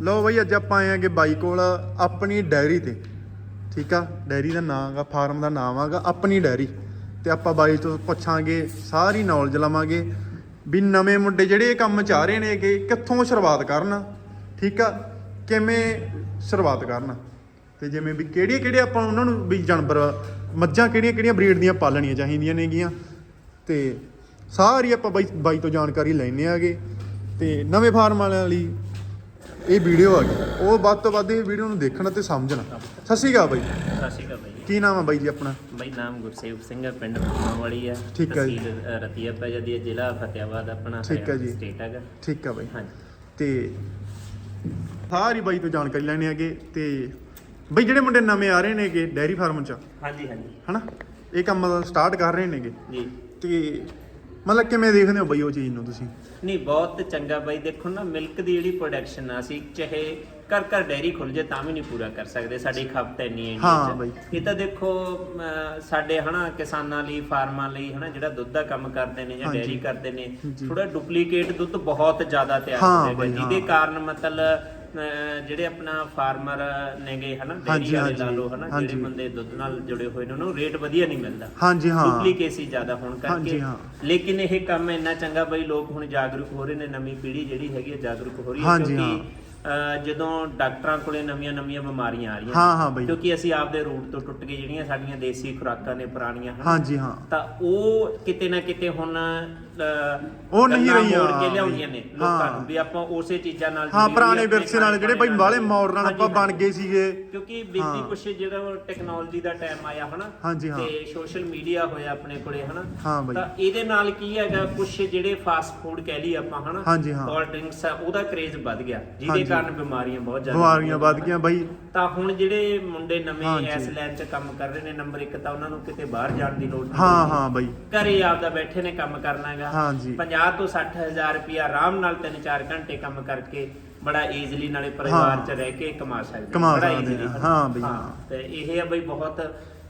ਲਓ ਬਈ ਅੱਜ ਆਪਾਂ ਆਏ ਆਂਗੇ ਬਾਈ ਕੋਲ, ਆਪਣੀ ਡੈਰੀ ਤੇ। ਠੀਕ ਆ? ਡੈਰੀ ਦਾ ਨਾਮ ਹੈਗਾ ਫਾਰਮ ਦਾ ਨਾਮ ਹੈਗਾ ਆਪਣੀ ਡੈਰੀ। ਤੇ ਆਪਾਂ ਬਾਈ ਤੋਂ ਪੁੱਛਾਂਗੇ, ਸਾਰੀ ਨੌਲੇਜ ਲਵਾਂਗੇ ਵੀ ਨਵੇਂ ਮੁੰਡੇ ਜਿਹੜੇ ਇਹ ਕੰਮ ਚਾਹ ਰਹੇ ਨੇ ਕਿ ਕਿੱਥੋਂ ਸ਼ੁਰੂਆਤ ਕਰਨ? ਠੀਕ ਆ? ਕਿਵੇਂ ਸ਼ੁਰੂਆਤ ਕਰਨ? ਤੇ ਜਿਵੇਂ ਵੀ ਕਿਹੜੇ ਕਿਹੜੇ ਆਪਾਂ ਉਹਨਾਂ ਨੂੰ ਵੀ ਜਾਨਵਰ, ਮੱਝਾਂ ਕਿਹੜੀਆਂ ਕਿਹੜੀਆਂ ਬਰੀਡ ਦੀਆਂ ਪਾਲਣੀਆਂ ਚਾਹੀਦੀਆਂ ਨੇਗੀਆਂ? ਤੇ ਸਾਰੀ ਆਪਾਂ ਬਾਈ ਬਾਈ ਤੋਂ ਜਾਣਕਾਰੀ ਲੈਣੇ ਆਗੇ। ਤੇ ਨਵੇਂ ਫਾਰਮ ਵਾਲਿਆਂ ਲਈ ਇਹ ਵੀਡੀਓ ਆ ਗਈ। ਉਹ ਵੱਧ ਤੋਂ ਵੱਧ ਇਹ ਵੀਡੀਓ ਨੂੰ ਦੇਖਣਾ ਤੇ ਸਮਝਣਾ। ਸਤਿ ਸ਼੍ਰੀ ਅਕਾਲ ਬਾਈ। ਸਤਿ ਸ਼੍ਰੀ ਅਕਾਲ ਬਾਈ। ਕੀ ਨਾਮ ਆ ਬਾਈ ਜੀ ਆਪਣਾ? ਬਾਈ ਨਾਮ ਗੁਰਸੇਵ ਸਿੰਘ ਹੈ ਪਿੰਡ ਵਾਲੀ ਹੈ ਠੀਕ ਹੈ ਜੀ। ਤਹਿਸੀਲ, ਅ, ਰਤੀਆ ਪੈ ਜਾਂਦੀ ਹੈ ਜ਼ਿਲ੍ਹਾ ਫਤਿਆਬਾਦ ਆਪਣਾ ਠੀਕ ਹੈ ਜੀ। ਸਟੇਟ ਹੈਗਾ। ਠੀਕ ਆ ਬਾਈ। ਹਾਂਜੀ। ਤੇ ਸਾਰੀ ਬਾਈ ਤੋਂ ਜਾਣਕਾਰੀ ਲੈਣੇ ਆਗੇ ਤੇ ਬਈ ਜਿਹੜੇ ਮੁੰਡੇ ਨਵੇਂ ਆ ਰਹੇ ਨੇਗੇ ਡੈਰੀ ਫਾਰਮ ਚ ਹਾਂਜੀ ਹਾਂਜੀ। ਹਨਾ? ਇਹ ਕੰਮ ਸਟਾਰਟ ਕਰ ਰਹੇ ਨੇਗੇ। ਜੀ। ਤੇ ਮਤਲਬ ਕਿਵੇਂ ਦੇਖਦੇ ਹੋ ਬਈ ਉਹ ਚੀਜ਼ ਨੂੰ ਤੁਸੀਂ ਨਹੀਂ ਬਹੁਤ ਚੰਗਾ ਬਾਈ ਦੇਖੋ ਨਾ ਮਿਲਕ ਦੀ ਜਿਹੜੀ ਪ੍ਰੋਡਕਸ਼ਨ ਆ ਅਸੀਂ ਚਾਹੇ ਘਰ ਘਰ ਡੈਰੀ ਖੁੱਲ ਜੇ ਤਾਂ ਵੀ ਨਹੀਂ ਪੂਰਾ ਕਰ ਸਕਦੇ ਸਾਡੀ ਖਪਤ ਇੰਨੀ ਹੈ ਹਾਂ। ਬਾਈ। ਇਹ ਤਾਂ ਦੇਖੋ ਅਮ, ਸਾਡੇ ਹਨਾ ਕਿਸਾਨਾਂ ਲਈ ਫਾਰਮਾਂ ਲਈ ਹਨਾ ਜਿਹੜਾ ਦੁੱਧ ਦਾ ਕੰਮ ਕਰਦੇ ਨੇ ਜਾਂ ਹਾਂਜੀ। ਡੈਰੀ ਕਰਦੇ ਨੇ ਜੀ। ਥੋੜਾ ਡੁਪਲੀਕੇਟ ਦੁੱਧ ਬਹੁਤ ਜ਼ਿਆਦਾ ਤਿਆਰ ਹਾਂ ਹੋ ਬਾਈ, ਜਿਹਦੇ ਹਾਂ। ਕਾਰਨ ਮਤਲਬ ਜਿਹੜੇ ਆਪਣਾ ਫਾਰਮਰ ਨੇਗੇ ਹਨਾ? ਡੈਰੀ ਵਾਲੇ ਲਾ ਲਓ ਹਨਾ। ਜਿਹੜੇ ਬੰਦੇ ਦੁੱਧ ਨਾਲ ਜੁੜੇ ਹੋਏ ਨੇ ਉਹਨਾਂ ਨੂੰ ਰੇਟ ਵਧੀਆ ਨਹੀਂ ਮਿਲਦਾ। ਹਾਂਜੀ ਹਾਂ। ਡੁਪਲੀਕੇਸੀ ਜ਼ਿਆਦਾ ਹੋਣ ਕਰਕੇ। ਹਾਂਜੀ, ਹਾਂ। ਲੇਕਿਨ ਇਹ ਕੰਮ ਇੰਨਾ ਚੰਗਾ ਬਈ ਲੋਕ ਹੁਣ ਜਾਗਰੂਕ ਹੋ ਰਹੇ ਨੇ ਨਵੀਂ ਪੀੜ੍ਹੀ ਜਿਹੜੀ ਹੈਗੀ ਹੈ ਜਾਗਰੂਕ ਹੋ ਰਹੀ ਹੈ ਅਹ, ਜਦੋਂ ਡਾਕਟਰਾਂ ਕੋਲੇ ਨਵੀਆਂ ਨਵੀਆਂ ਬਿਮਾਰੀਆਂ ਆ ਰਹੀਆਂ ਹਾਂ ਹਾਂ ਬਾਈ। ਕਿਉਂਕਿ ਅਸੀਂ ਆਪਦੇ ਰੂਟ ਤੋਂ ਟੁੱਟ ਗਏ ਜਿਹੜੀਆਂ ਸਾਡੀਆਂ ਦੇਸੀ ਖੁਰਾਕਾਂ ਨੇ ਪੁਰਾਣੀਆਂ ਹਨ? ਹਾਂਜੀ ਹਾਂ। ਤਾਂ ਉਹ ਕਿਤੇ ਨਾ ਕਿਤੇ ਹੁਣ ਉਹ ਨਹੀਂ ਰਹੀਆਂ, ਮੋੜ ਕੇ ਲਿਆਉਂਦੀਆਂ ਨੇ ਲੋਕਾਂ। ਨੂੰ ਵੀ ਆਪਾਂ ਉਸੇ ਚੀਜ਼ਾਂ ਨਾਲ ਹਾਂ ਪੁਰਾਣੇ ਵਿਰਸੇ ਨਾਲ ਜਿਹੜੇ ਬਾਈ ਖਾਣੇ ਬਾਲੇ ਨਾਲ। ਆਪਾਂ ਬਣ। ਗਏ ਸੀਗੇ ਕਿਉਂਕਿ। ਬੀਤੀ ਕੁਛ ਜਿਹੜਾ ਟੈਕਨੋਲੋਜੀ ਦਾ ਟਾਈਮ ਆਇਆ ਹਨਾ। ਤੇ ਸੋਸ਼ਲ ਮੀਡੀਆ ਹੋਇਆ ਆਪਣੇ ਕੋਲੇ ਹਨਾ। ਤਾਂ ਇਹਦੇ ਨਾਲ ਕੀ ਹੈਗਾ ਕੁਛ ਜਿਹੜੇ ਫਾਸਟ ਫੂਡ ਕਹਿ ਲਈ ਆਪਾਂ ਹਨਾ। ਕੋਲਡ ਡਰਿੰਕਸ ਆ ਉਹਦਾ ਕ੍ਰੇਜ਼ ਵੱਧ ਗਿਆ ਜਿਹਦੇ। ਕਾਰਨ ਬਿਮਾਰੀਆਂ ਬਹੁਤ ਜ਼ਿਆਦਾ ਬਿਮਾਰੀਆਂ ਵੱਧ ਗਈਆਂ ਬਾਈ ਤਾਂ ਹੁਣ ਜਿਹੜੇ ਮੁੰਡੇ ਨਵੇਂ। ਇਸ ਲਾਈਨ 'ਚ ਕੰਮ ਕਰ ਰਹੇ ਨੇ ਨੰਬਰ 1 ਤਾਂ ਉਹਨਾਂ ਨੂੰ ਕਿਤੇ ਬਾਹਰ ਜਾਣ ਦੀ ਲੋੜ ਨਹੀਂ ਹਾਂ ਹਾਂ ਬਾਈ ਘਰੇ ਆਪਦਾ ਬੈਠੇ ਨੇ ਕੰਮ ਕਰਨਾ ਹੈਗਾ ਹਾਂਜੀ। 50 ਤੋਂ 60 ਹਜ਼ਾਰ ਰੁਪਇਆ ਆਰਾਮ ਨਾਲ 3-4 ਘੰਟੇ ਕੰਮ ਕਰਕੇ ਬੜਾ ਈਜ਼ੀਲੀ ਨਾਲੇ ਪਰਿਵਾਰ 'ਚ ਰਹਿ ਕੇ ਕਮਾ ਸਕਦੇ ਕਮਾ ਬੜਾ ਸਕਦੇ easily, ਹਾਂ, ਹਾਂ ਬਈ, ਹਾਂ। ਤੇ ਇਹ ਆ ਬਈ ਬਹੁਤ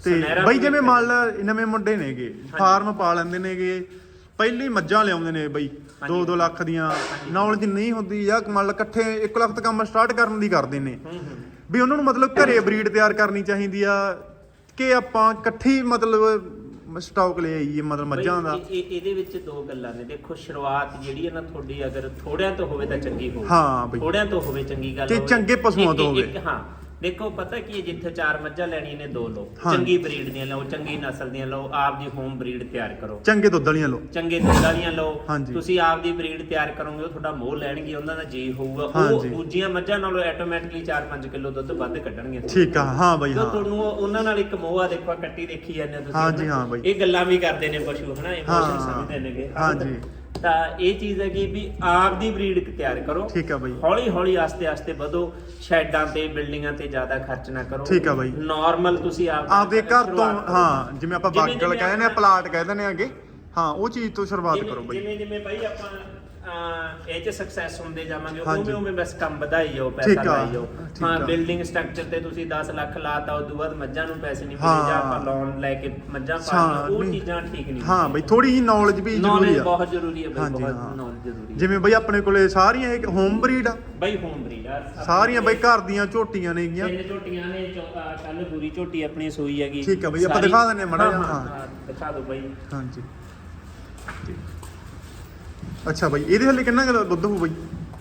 ਤੇ ਸੁਨਹਿਰਾ ਬਾਈ ਜਿਵੇਂ ਮੰਨ ਲਾ ਨਵੇਂ ਮੁੰਡੇ ਨੇਗੇ ਫਾਰਮ ਪਾ ਲੈਂਦੇ ਨੇਗੇ ਪਹਿਲੀ ਮੱਝਾਂ ਲਿਆਉਂਦੇ ਨੇ ਬਾਈ 2-2 ਲੱਖ ਦੀਆਂ। ਨੌਲੇਜ ਨਹੀਂ ਹੁੰਦੀ ਜਾਂ ਮੰਨ ਲਾ ਇਕੱਠੇ 1 ਲੱਖ ਤੋਂ ਕੰਮ ਸਟਾਰਟ ਕਰਨ ਦੀ ਕਰਦੇ ਨੇ। ਹੂੰ ਹੂੰ। ਵੀ ਉਹਨਾਂ ਨੂੰ ਮਤਲਬ ਘਰੇ ਬਰੀਡ ਤਿਆਰ ਕਰਨੀ ਚਾਹੀਦੀ ਆ ਕਿ ਆਪਾਂ ਇਕੱਠੀ ਮਤਲਬ ਸਟਾਕ ਲੈ ਆਈਏ ਮਤਲਬ ਮੱਝਾਂ ਦਾ। ਬਈ ਇਹ- ਇਹ- ਇਹਦੇ ਵਿੱਚ ਦੋ ਗੱਲਾਂ ਨੇ। ਦੇਖੋ ਸ਼ੁਰੂਆਤ ਜਿਹੜੀ ਹੈ ਨਾ ਤੁਹਾਡੀ ਅਗਰ ਥੋੜਿਆਂ ਤੋਂ ਹੋਵੇ ਤਾਂ ਚੰਗੀ ਹੋਵੇ ਹਾਂ ਬਈ। ਥੋੜਿਆਂ ਤੋਂ ਹੋਵੇ ਚੰਗੀ ਗੱਲ ਤੇ ਹੋਵੇ। ਚੰਗੇ ਪਸ਼ੂਆਂ ਇੱਕ- ਤੋਂ ਹੋਵੇ। ਇੱਕ- ਹਾਂ। ਦੇਖੋ ਪਤਾ ਕੀ ਹੈ, ਜਿੱਥੇ ਚਾਰ ਮੱਝਾਂ ਲੈਣੀਆਂ ਨੇ ਦੋ ਲਓ ਹਾਂ। ਚੰਗੀ ਬਰੀਡ ਦੀਆਂ ਲਓ ਚੰਗੀ ਨਸਲ ਦੀਆਂ ਲਓ ਆਪ ਦੀ ਹੋਮ ਬਰੀਡ ਤਿਆਰ ਕਰੋ ਚੰਗੇ ਦੁੱਧ ਵਾਲੀਆਂ ਲੋ ਚੰਗੇ ਦੁੱਧ ਵਾਲੀਆਂ ਲਓ ਹਾਂਜੀ। ਤੁਸੀਂ ਆਪ ਦੀ ਬਰੀਡ ਤਿਆਰ ਕਰੋਗੇ ਉਹ ਤੁਹਾਡਾ ਮੋਹ ਲੈਣਗੇ ਉਹਨਾਂ ਦਾ ਜੀ ਹੋਊਗਾ ਉਹ ਹਾਂਜੀ। ਦੂਜੀਆਂ ਮੱਝਾਂ ਨਾਲੋਂ ਆਟੋਮੈਟਿਕਲੀ 4-5 ਕਿਲੋ ਦੁੱਧ ਵੱਧ ਕੱਢਣਗੇ ਠੀਕ ਆ ਹਾਂ ਬਾਈ ਹਾਂ ਤੁਹਾਨੂੰ ਉਹ- ਉਹਨਾਂ ਨਾਲ ਇੱਕ ਮੋਹ ਆ ਦੇਖੋ ਆਹ ਕੱਟੀ ਦੇਖੀ ਜਾਂਦੇ ਹੋ ਤੁਸੀਂ ਹਾਂਜੀ, ਹਨਾ? ਹਾਂ ਬਾਈ। ਇਹ ਗੱਲਾਂ ਵੀ ਕਰਦੇ ਨੇ ਪਸ਼ੂ ਹਨਾ ਇਮੋਸ਼ਨ ਹਾਂ, ਸਮਝਦੇ ਨੇਗੇ ਹਾਂਜੀ। ਤਾਂ ਇਹ ਚੀਜ਼ ਹੈ ਕਿ ਵੀ ਆਪ ਦੀ ਬਰੀਡ ਤਿਆਰ ਕਰੋ। ਠੀਕ ਆ ਬਾਈ। ਹੌਲੀ ਹੌਲੀ ਆਸਤੇ ਆਸਤੇ ਵਧੋ ਸ਼ੈਡਾਂ ਤੇ ਬਿਲਡਿੰਗਾਂ ਤੇ ਜ਼ਿਆਦਾ ਖਰਚ ਨਾ ਕਰੋ। ਠੀਕ ਆ ਬਾਈ। ਨਾਰਮਲ ਤੁਸੀਂ ਆਪ ਆਪਦੇ ਘਰ ਤੋਂ। ਹਾਂ ਜਿਵੇਂ ਆਪਾਂ ਬਾਗਲ ਕਹਿੰਦੇ ਨੇ ਪਲਾਟ ਕਹਿੰਦੇ ਨੇ ਅੱਗੇ ਹਾਂ ਉਹ ਚੀਜ਼ ਤੋਂ ਸ਼ੁਰੂਆਤ ਕਰੋ ਬਾਈ। ਜਿਵੇਂ ਜਿਵੇਂ ਬਾਈ ਆਪਾਂ ਇਹ ਚ ਸਕਸੈਸ ਹੁੰਦੇ ਜਾਵਾਂਗੇ। ਉਵੇਂ ਉਵੇਂ ਬਸ ਕੰਮ ਵਧਾਈ ਜਾਓ ਪੈਸਾ ਠੀਕ ਲਾਈ ਜਾਓ ਠੀਕ ਹਾਂ। ਬਿਲਡਿੰਗ ਸਟਰਕਚਰ ਤੇ ਤੁਸੀਂ 10 ਲੱਖ ਲਾਤਾ ਉਸ ਤੋਂ ਬਾਅਦ ਮੱਝਾਂ ਨੂੰ ਪੈਸੇ ਨਹੀਂ ਹਾਂ। ਮਿਲੇ ਜਾਂ ਆਪਾਂ ਲੋਨ ਲੈ ਕੇ ਮੱਝਾਂ ਹਾਂ, ਪਾਲੀਆਂ ਉਹ। ਚੀਜ਼ਾਂ ਠੀਕ ਨਹੀਂ ਹਾਂ ਬਈ ਥੋੜੀ ਜੀ ਨੌਲੇਜ ਵੀ ਜ਼ਰੂਰੀ ਆ ਬਹੁਤ ਜ਼ਰੂਰੀ ਹੈ ਬਾਈ ਹਾਂ। ਬਹੁਤ ਨੌਲੇਜ ਜ਼ਰੂਰੀ ਹੈ ਜਿਵੇਂ ਬਈ ਆਪਣੇ ਕੋਲੇ ਸਾਰੀਆਂ ਇੱਕ ਹੋਮ ਬਰੀਡ ਆ ਬਾਈ ਹੋਮ ਬਰੀਡ ਆ ਸਾਰੀਆਂ ਬਈ ਘਰ ਦੀਆਂ ਝੋਟੀਆਂ ਨੇਗੀਆਂ ਤਿੰਨ ਝੋਟੀਆਂ ਨੇ ਕੱਲ ਪੂਰੀ ਝੋਟੀ ਆਪਣੀ ਸੂਈ ਹੈਗੀ ਠੀਕ ਆ ਬਈ, ਆਪਾਂ ਦਿਖਾ ਹਾਂ ਮਾੜਾ ਹਾਂ, ਹਾਂ। ਹਾਂ, ਦਿਖਾ ਦਿਓ ਬਾਈ ਹਾਂਜੀ ਅੱਛਾ ਬਈ ਇਹਦੇ ਹੱਲੇ ਕਿੰਨਾ ਕੁ ਦੁੱਧ ਹੋਊ ਬਈ?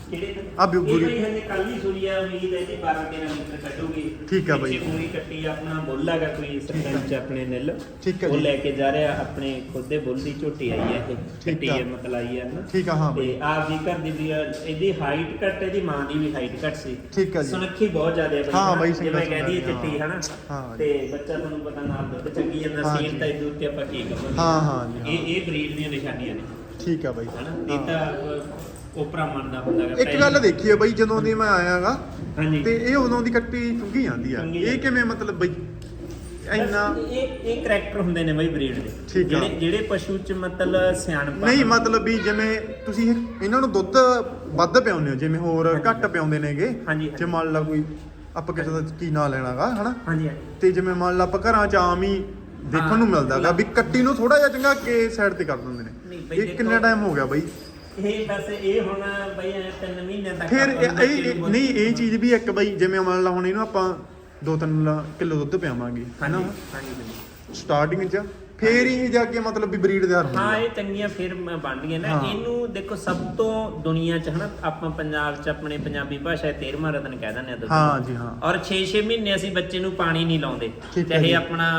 ਕਿਹੜੇ ਆ ਵੀ ਇਹ ਹਜੇ ਕੱਲ ਹੀ ਸੂਈ ਆ ਉਮੀਦ ਹੈ ਜੀ 12 13 ਲੀਟਰ ਕੱਢੂਗੀ। ਠੀਕ ਆ ਬਾਈ। ਪਿੱਛੇ ਪੂਰੀ ਕੱਟੀ ਆਪਣਾ ਬੁੱਲ ਹੈਗਾ ਕੋਈ ਸਰਪੰਚ ਆਪਣੇ ਨਿੱਲ। ਠੀਕ ਆ ਉਹ ਜੀ। ਲੈ ਕੇ ਜਾ ਰਿਹਾ ਆਪਣੇ ਖੁਦ ਦੇ ਬੁੱਲ ਦੀ ਝੋਟੀ ਆਈ ਹੈ ਇਹ ਕੱਟੀ ਆ। ਹੈ ਮਤਲਾਈ ਹੈ ਨਾ। ਠੀਕ ਆ ਹਾਂ ਬਈ। ਤੇ ਆਪ ਦੀ ਘਰ ਦੀ ਵੀ ਆ, ਇਹਦੀ ਹਾਈਟ ਘੱਟ ਇਹਦੀ ਮਾਂ ਦੀ ਵੀ ਹਾਈਟ ਘੱਟ ਸੀ। ਠੀਕ ਆ ਜੀ। ਸੁਨੱਖੀ ਬਹੁਤ ਜ਼ਿਆਦਾ ਹੈ ਹਾਂ ਬਾਈ, ਜਿਵੇਂ ਸਿੰਗਲ ਕਹਦੀ ਸੁਨੱਖੀ, ਚਿੱਟੀ ਹਨਾ? ਹਾਂ। ਤੇ ਬੱਚਾ ਤੁਹਾਨੂੰ ਪਤਾ ਨਾਲ ਦੁੱਧ ਚੰਗੀ ਜਾਂਦਾ ਹਾਂ ਸੀਲ ਜੀ। ਤਾਂ ਇਹਦੇ ਉੱਤੇ ਆਪਾਂ ਕੀ ਹਾਂ ਹਾਂ ਜੀ ਇਹ ਹਾਂ। ਇਹ ਬਰੀਡ ਦੀਆਂ ਨਿਸ਼ਾਨੀਆਂ ਨੇ। ਠੀਕ ਆ ਬਈ। ਹਨਾ? ਤਾਂ ਉਪਰਾ ਮੰਨਦਾ ਹੁੰਦਾ ਗਾ। ਇੱਕ ਗੱਲ ਦੇਖੀ ਆ ਬਈ ਜਦੋਂ ਦੀ ਮੈਂ ਆਇਆਗਾ ਹਾਂਜੀ। ਤੇ ਇਹ ਉਦੋਂ ਦੀ ਕੱਟੀ ਚੁੰਗੀ ਜਾਂਦੀ ਆ। ਚੁੰਗੀ ਇਹ ਜਾਂਦੀ। ਕਿਵੇਂ ਮਤਲਬ ਬਈ? ਇੰਨਾ ਇਹ ਇਹ ਕਰੈਕਟਰ ਹੁੰਦੇ ਨੇ ਬਈ ਬਰੀਡ ਦੇ। ਠੀਕ ਆ। ਜਿਹੜੇ ਜਿਹੜੇ ਪਸ਼ੂ ਚ ਮਤਲਬ ਸਿਆਣਪ ਨਹੀਂ ਮਤਲਬ ਵੀ ਜਿਵੇਂ ਤੁਸੀਂ ਇਹਨਾਂ ਨੂੰ ਦੁੱਧ ਵੱਧ ਪਿਆਉਂਦੇ ਹੋ ਜਿਵੇਂ ਹੋਰ ਘੱਟ ਪਿਆਉਂਦੇ ਨੇਗੇ। ਹਾਂਜੀ, ਜੇ ਮੰਨ ਲਾ ਕੋਈ ਆਪਾਂ ਕਿਸੇ ਦਾ ਕੀ ਨਾਂ ਲੈਣਾਗਾ ਹਨਾ? ਹਾਂਜੀ ਹਾਂਜੀ। ਤੇ ਜਿਵੇਂ ਮੰਨ ਲਾ ਆਪਾਂ ਘਰਾਂ ਚ ਆਮ ਹੀ ਦੇਖਣ ਨੂੰ ਹਾਂ। ਮਿਲਦਾਗਾ ਵੀ ਕੱਟੀ ਨੂੰ ਥੋੜਾ ਜਿਹਾ ਚੰਗਾ ਕੇ ਸਾਈਡ ਤੇ ਕਰ ਦਿੰਦੇ ਨਹੀਂ ਨੇ ਬਈ ਇਹ ਦੇਖੋ- ਕਿੰਨਾ ਟਾਈਮ ਹੋ ਗਿਆ ਬਈ ਇਹ ਬਸ ਇਹ ਹੁਣ ਬਈ ਐਂ ਤਿੰਨ ਮਹੀਨੇ ਤੱਕ ਫਿਰ ਇਹ- ਇਹ ਨੂੰ ਨਹੀਂ ਇਹ ਚੀਜ਼ ਵੀ ਇੱਕ ਬਈ ਜਿਵੇਂ ਮੰਨ ਲਾ ਹੁਣ ਇਹਨੂੰ ਆਪਾਂ 2-3 ਕਿਲੋ ਦੁੱਧ ਪਿਆਵਾਂਗੇ ਹਾਂਜੀ ਹਨਾ ਹਾਂਜੀ ਹਾਂਜੀ। ਸਟਾਰਟਿੰਗ 'ਚ ਫੇਰ ਇਹ ਜਾ ਕੇ ਮਤਲਬ ਵੀ ਬਰੀਡ ਤਿਆਰ ਹਾਂ ਇਹ ਚੰਗੀਆਂ ਫਿਰ ਮ- ਬਣਦੀਆਂ ਨਾ ਹਾਂ। ਇਹਨੂੰ ਦੇਖੋ ਸਭ ਤੋਂ ਦੁਨੀਆ 'ਚ ਹਨਾ ਆਪਾਂ ਪੰਜਾਬ 'ਚ ਆਪਣੇ ਪੰਜਾਬੀ ਭਾਸ਼ਾ 'ਚ 13ਵਾਂ ਰਤਨ ਕਹਿ ਦਿੰਦੇ ਆ ਦੁੱਧ ਹਾਂ। ਜੀ ਹਾਂ ਔਰ 6-6 ਮਹੀਨੇ ਅਸੀਂ ਬੱਚੇ ਨੂੰ ਪਾਣੀ ਨਹੀਂ ਲਾਉਂਦੇ ਠੀਕ ਹੈ ਚਾਹੇ ਜੀ। ਆਪਣਾ